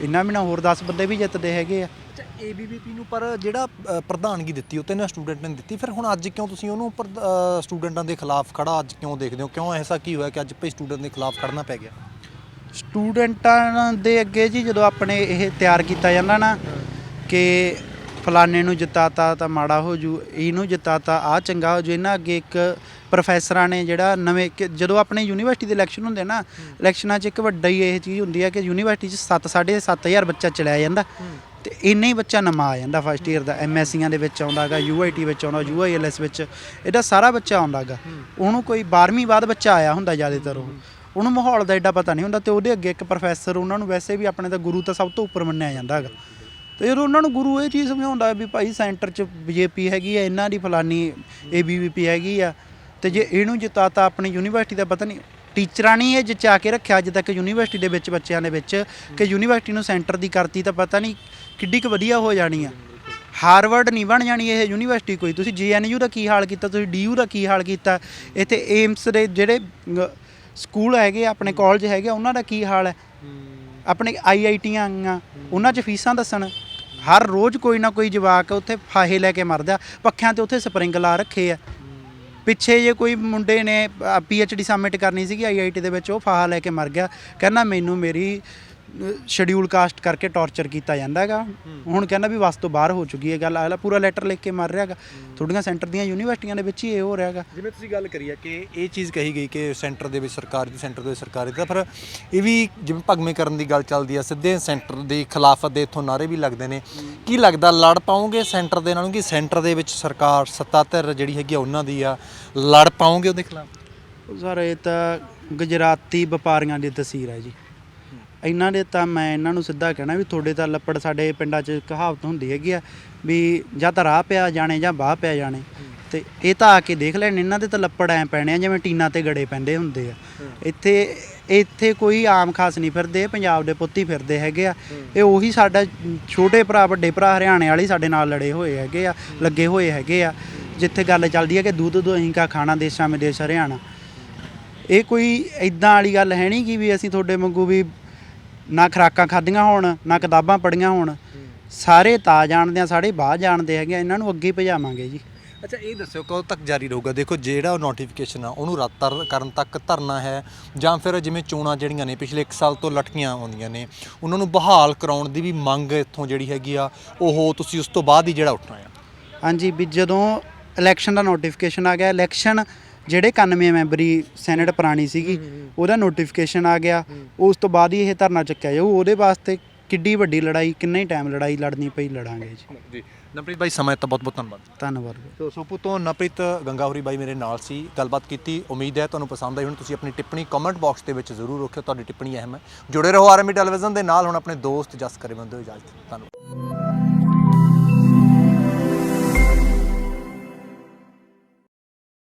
S1: ਇੰਨਾ ਵੀ ਨਾ ਹੋਰ 10 ਬੰਦੇ ਵੀ ਜਿੱਤਦੇ ਹੈਗੇ ਆ।
S2: ਅੱਛਾ ABVP ਨੂੰ ਪਰ ਜਿਹੜਾ ਅ, ਪ੍ਰਧਾਨਗੀ ਦਿੱਤੀ ਉਹ ਤਿੰਨ ਸਟੂਡੈਂਟ ਨੇ ਦਿੱਤੀ। ਫਿਰ ਹੁਣ ਅੱਜ ਕਿਉਂ ਤੁਸੀਂ ਉਹਨੂੰ ਪਰ ਸਟੂਡੈਂਟਾਂ ਦੇ ਖਿਲਾਫ ਖੜਾ ਅੱਜ ਕਿਉਂ ਦੇਖਦੇ ਹੋ? ਕਿਉਂ ਐਸਾ ਕੀ ਹੋਇਆ ਕਿ ਅੱਜ ਭਈ ਸਟੂਡੈਂਟ ਦੇ ਖਿਲਾਫ ਖੜਨਾ ਪੈ ਗਿਆ?
S1: ਸਟੂਡੈਂਟਾਂ ਦੇ ਅੱਗੇ ਜੀ ਜਦੋਂ ਆਪਣੇ ਇਹ ਤਿਆਰ ਕੀਤਾ ਜਾਂਦਾ ਨਾ ਕਿ ਫਲਾਣੇ ਨੂੰ ਜਿਤਾਤਾ ਤਾਂ ਮਾੜਾ ਹੋ ਜੂ ਇਹਨੂੰ ਜਿਤਾਤਾ ਆ ਚੰਗਾ ਹੋ ਜੂ। ਇਹਨਾਂ ਅੱਗੇ ਇੱਕ ਪ੍ਰੋਫੈਸਰਾਂ ਨੇ ਜਿਹੜਾ ਨਵੇਂ ਕਿ ਜਦੋਂ ਆਪਣੇ ਯੂਨੀਵਰਸਿਟੀ ਦੇ ਇਲੈਕਸ਼ਨ ਹੁੰਦੇ ਨਾ ਇਲੈਕਸ਼ਨਾਂ 'ਚ ਇੱਕ ਵੱਡਾ ਹੀ ਇਹ ਚੀਜ਼ ਹੁੰਦੀ ਹੈ ਕਿ ਯੂਨੀਵਰਸਿਟੀ 'ਚ 7 7000 ਬੱਚਾ ਚਲਿਆ ਜਾਂਦਾ ਤੇ ਇੰਨਾ ਹੀ ਬੱਚਾ ਨਵਾਂ ਆ ਜਾਂਦਾ ਫਸਟ ਈਅਰ ਦਾ। ਐਮਐਸਸੀਆਂ ਦੇ ਵਿੱਚ ਆਉਂਦਾਗਾ ਯੂਆਈਟੀ ਵਿੱਚ ਆਉਂਦਾ ਯੂਆਈਐਲਐਸ ਵਿੱਚ ਇਹਦਾ ਸਾਰਾ ਬੱਚਾ ਆਉਂਦਾਗਾ ਉਹਨੂੰ ਕੋਈ 12ਵੀਂ ਬਾਅਦ ਬੱਚਾ ਆਇਆ ਹੁੰਦਾ ਜ਼ਿਆਦਾਤਰ ਉਹ। ਉਹਨੂੰ ਮਾਹੌਲ ਦਾ ਐਡਾ ਪਤਾ ਨਹੀਂ ਹੁੰਦਾ ਤੇ ਉਹਦੇ ਅੱਗੇ ਇੱਕ ਪ੍ਰੋਫੈਸਰ ਉਹਨਾਂ ਨੂੰ ਵੈਸੇ ਵੀ ਆਪਣੇ ਦਾ ਗੁਰੂ ਤਾਂ ਸਭ ਤੋਂ ਉੱਪਰ ਮੰਨਿਆ ਜਾਂਦਾ ਹੈਗਾ ਤੇ ਜਦੋਂ ਉਹਨਾਂ ਨੂੰ ਗੁਰੂ ਇਹ ਚੀਜ਼ ਸਮਝਾਉਂਦਾ ਵੀ ਭਾਈ ਸੈਂਟਰ 'ਚ ਬੀਜੇਪੀ ਹੈਗੀ ਆ ਇਹਨਾਂ ਦੀ ਫਲਾਨੀ ਏਬੀਵੀਪੀ ਹੈਗੀ ਆ। ਤੇ ਜੇ ਇਹਨੂੰ ਜਿਤਾਤਾ ਆਪਣੀ ਯੂਨੀਵਰਸਿਟੀ ਦਾ ਪਤਾ ਨਹੀਂ ਟੀਚਰਾਂ ਨੇ ਇਹ ਜਿਚਾ ਕੇ ਰੱਖਿਆ ਅੱਜ ਤੱਕ ਯੂਨੀਵਰਸਿਟੀ ਦੇ ਵਿੱਚ ਬੱਚਿਆਂ ਦੇ ਵਿੱਚ ਕਿ ਯੂਨੀਵਰਸਿਟੀ ਨੂੰ ਸੈਂਟਰ ਦੀ ਕਰਤੀ ਤਾਂ ਪਤਾ ਨਹੀਂ ਕਿੱਡੀ ਕੁ ਵਧੀਆ ਹੋ ਜਾਣੀ ਆ। ਹਾਰਵਰਡ ਨਹੀਂ ਬਣ ਜਾਣੀ ਇਹ ਯੂਨੀਵਰਸਿਟੀ ਕੋਈ। ਤੁਸੀਂ ਜੀਐਨਯੂ ਦਾ ਕੀ ਹਾਲ ਕੀਤਾ ਤੁਸੀਂ ਡੀਯੂ ਦਾ ਕੀ ਹਾਲ ਕੀਤਾ ਇੱਥੇ ਏਮਸ ਦੇ ਜਿਹੜੇ ਸਕੂਲ ਹੈਗੇ ਆਪਣੇ ਕਾਲਜ ਹੈਗੇ ਉਹਨਾਂ ਦਾ ਕੀ ਹਾਲ ਹੈ? ਆਪਣੇ ਆਈਆਈਟੀਆਂ ਆਈਆਂ ਉਹਨਾਂ 'ਚ ਫੀਸਾਂ ਦੱਸਣ। ਹਰ ਰੋਜ਼ ਕੋਈ ਨਾ ਕੋਈ ਜਵਾਕ ਉੱਥੇ ਫਾਹੇ ਲੈ ਕੇ ਮਰਦਾ, ਪੱਖਿਆਂ ਤੇ ਉੱਥੇ ਸਪਰਿੰਗ ਲਾ ਰੱਖੇ ਆ। ਪਿੱਛੇ ਜੇ ਕੋਈ ਮੁੰਡੇ ਨੇ ਪੀਐਚਡੀ ਸਬਮਿਟ ਕਰਨੀ ਸੀਗੀ ਆਈਆਈਟੀ ਦੇ ਵਿੱਚ, ਉਹ ਫਾਹਾ ਲੈ ਕੇ ਮਰ ਗਿਆ। ਕਹਿੰਦਾ, ਮੈਨੂੰ ਮੇਰੀ ਸ਼ਡਿਊਲ ਕਾਸਟ ਕਰਕੇ ਟੌਰਚਰ ਕੀਤਾ ਜਾਂਦਾ ਹੈਗਾ। ਹੁਣ ਕਹਿੰਦਾ ਵੀ ਵਸ ਤੋਂ ਬਾਹਰ ਹੋ ਚੁੱਕੀ ਹੈ ਗੱਲ। ਅਗਲਾ ਪੂਰਾ ਲੈਟਰ ਲਿਖ ਕੇ ਮਰ ਰਿਹਾ ਹੈਗਾ। ਤੁਹਾਡੀਆਂ ਸੈਂਟਰ ਦੀਆਂ ਯੂਨੀਵਰਸਿਟੀਆਂ ਦੇ ਵਿੱਚ ਹੀ ਇਹ ਹੋ ਰਿਹਾ ਹੈਗਾ।
S2: ਜਿਵੇਂ ਤੁਸੀਂ ਗੱਲ ਕਰੀ ਹੈ ਕਿ ਇਹ ਚੀਜ਼ ਕਹੀ ਗਈ ਕਿ ਸੈਂਟਰ ਦੇ ਵਿੱਚ ਸਰਕਾਰ ਦੀ ਸੈਂਟਰ ਦੇ ਵਿੱਚ ਸਰਕਾਰੀ ਤਾਂ ਫਿਰ ਇਹ ਵੀ ਜਿਵੇਂ ਭਗਵੇਂ ਕਰਨ ਦੀ ਗੱਲ ਚੱਲਦੀ ਆ ਸਿੱਧੇ ਸੈਂਟਰ ਦੀ ਖਿਲਾਫਤ ਦੇ ਇਥੋਂ ਨਾਰੇ ਵੀ ਲੱਗਦੇ ਨੇ। ਕੀ ਲੱਗਦਾ ਲੜ ਪਾਉਂਗੇ ਸੈਂਟਰ ਦੇ ਨਾਲੋਂ? ਕਿ ਸੈਂਟਰ ਦੇ ਵਿੱਚ ਸਰਕਾਰ ਸੱਤਾ ਧਿਰ ਜਿਹੜੀ ਹੈਗੀ ਆ ਉਹਨਾਂ ਦੀ ਆ ਲੜ ਪਾਉਂਗੇ ਉਹਦੇ ਖਿਲਾਫ?
S1: ਸਰ ਇਹ ਤਾਂ ਗੁਜਰਾਤੀ ਵਪਾਰੀਆਂ ਦੀ ਤਸਵੀਰ ਹੈ ਜੀ। ਇਹਨਾਂ ਦੇ ਤਾਂ ਮੈਂ ਇਹਨਾਂ ਨੂੰ ਸਿੱਧਾ ਕਹਿਣਾ ਵੀ ਤੁਹਾਡੇ ਤਾਂ ਲੱਪੜ ਸਾਡੇ ਪਿੰਡਾਂ 'ਚ ਕਹਾਵਤ ਹੁੰਦੀ ਹੈਗੀ ਆ ਵੀ ਜਾਂ ਤਾਂ ਰਾਹ ਪਿਆ ਜਾਣੇ ਜਾਂ ਬਾਹ ਪਿਆ ਜਾਣੇ। ਤੇ ਇਹ ਤਾਂ ਆ ਕੇ ਦੇਖ ਲੈਣ, ਇਹਨਾਂ ਦੇ ਤਾਂ ਲੱਪੜ ਐ ਪੈਣੇ ਆ ਜਿਵੇਂ ਟੀਨਾ ਤੇ ਗੜੇ ਪੈਂਦੇ ਹੁੰਦੇ ਆ। ਇੱਥੇ ਇੱਥੇ ਕੋਈ ਆਮ ਖਾਸ ਨਹੀਂ ਫਿਰਦੇ, ਪੰਜਾਬ ਦੇ ਪੁੱਤੀ ਫਿਰਦੇ ਹੈਗੇ ਆ। ਇਹ ਉਹੀ ਸਾਡਾ ਛੋਟੇ ਭਰਾ, ਵੱਡੇ ਭਰਾ ਹਰਿਆਣੇ ਵਾਲੇ ਸਾਡੇ ਨਾਲ ਲੜੇ ਹੋਏ ਹੈਗੇ ਆ, ਲੱਗੇ ਹੋਏ ਹੈਗੇ ਆ। ਜਿੱਥੇ ਗੱਲ ਚੱਲਦੀ ਹੈ ਕਿ ਦੁੱਧ ਦਹੀਂ ਕਾ ਖਾਣਾ ਦੇਸ਼ਾਂ ਮੇ ਦੇਸ਼ ਹਰਿਆਣਾ। ਇਹ ਕੋਈ ਇਦਾਂ ਵਾਲੀ ਗੱਲ ਹੈ ਨਹੀਂ ਕਿ ਵੀ ਅਸੀਂ ਤੁਹਾਡੇ ਵਾਂਗੂ ਵੀ ਨਾ ਖਰਾਕਾਂ ਖਾਧੀਆਂ ਹੋਣ ਨਾ ਕਿਤਾਬਾਂ ਪੜ੍ਹੀਆਂ ਹੋਣ ਸਾਰੇ ਤਾਂ ਜਾਣਦੇ ਆ ਸਾਰੇ ਬਾਹਰ ਜਾਣਦੇ ਹੈਗੇ ਆ, ਇਹਨਾਂ ਨੂੰ ਅੱਗੇ ਭਜਾਵਾਂਗੇ ਜੀ।
S2: ਅੱਛਾ ਇਹ ਦੱਸਿਓ ਕਦੋਂ ਤੱਕ ਜਾਰੀ ਰਹੂਗਾ? ਦੇਖੋ ਜਿਹੜਾ ਨੋਟੀਫਿਕੇਸ਼ਨ ਆ ਉਹਨੂੰ ਰੱਦ ਤਰ- ਕਰਨ ਤੱਕ ਧਰਨਾ ਹੈ ਜਾਂ ਫਿਰ ਜਿਵੇਂ ਚੋਣਾਂ ਜਿਹੜੀਆਂ ਨੇ ਪਿਛਲੇ 1 ਸਾਲ ਤੋਂ ਲਟਕੀਆਂ ਆਉਂਦੀਆਂ ਨੇ ਉਹਨਾਂ ਨੂੰ ਬਹਾਲ ਕਰਾਉਣ ਦੀ ਵੀ ਮੰਗ ਇੱਥੋਂ ਜਿਹੜੀ ਹੈਗੀ ਆ ਉਹ ਤੁਸੀਂ ਉਸ ਤੋਂ ਬਾਅਦ ਹੀ ਜਿਹੜਾ ਉੱਠਣਾ ਆ।
S1: ਹਾਂਜੀ ਵੀ ਜਦੋਂ ਇਲੈਕਸ਼ਨ ਦਾ ਨੋਟੀਫਿਕੇਸ਼ਨ ਆ ਗਿਆ ਇਲੈਕਸ਼ਨ ਜਿਹੜੇ 91 ਮੈਂਬਰੀ ਸੈਨੇਟ ਪੁਰਾਣੀ ਸੀਗੀ ਉਹਦਾ ਨੋਟੀਫਿਕੇਸ਼ਨ ਆ ਗਿਆ। ਉਸ ਤੋਂ ਬਾਅਦ ਹੀ ਇਹ ਧਰਨਾ ਚੱਕਿਆ ਜਾਊ। ਉਹਦੇ ਵਾਸਤੇ ਕਿੱਡੀ ਵੱਡੀ ਲੜਾਈ ਕਿੰਨਾ ਹੀ ਟਾਈਮ ਲੜਾਈ ਲੜਨੀ ਪਈ ਲੜਾਂਗੇ ਜੀ।
S2: ਜੀ। ਨਪ੍ਰੀਤ ਬਾਈ ਸਮਾਂ ਤਾਂ ਬਹੁਤ ਬਹੁਤ ਧੰਨਵਾਦ।
S1: ਧੰਨਵਾਦ
S2: ਸੋ ਸੋਪੂ ਤੋਂ ਨਪ੍ਰੀਤ ਗੰਗਾਹਰੀ ਬਾਈ ਮੇਰੇ ਨਾਲ ਸੀ। ਗੱਲਬਾਤ ਕੀਤੀ ਉਮੀਦ ਹੈ ਤੁਹਾਨੂੰ ਪਸੰਦ ਆਈ ਹੁਣ। ਤੁਸੀਂ ਆਪਣੀ ਟਿੱਪਣੀ ਕਮੈਂਟ ਬਾਕਸ ਦੇ ਵਿੱਚ ਜ਼ਰੂਰ ਰੱਖਿਓ। ਤੁਹਾਡੀ ਟਿੱਪਣੀ ਅਹਿਮ ਹੈ। ਜੁੜੇ ਰਹੋ ਆਰਐਮੀ ਟੈਲੀਵਿਜ਼ਨ ਦੇ ਨਾਲ। ਹੁਣ ਆਪਣੇ ਦੋਸਤ ਜਸ ਕਰੇ ਬੰਦੇ ਇਜਾਜ਼ਤ। ਧੰਨਵਾਦ।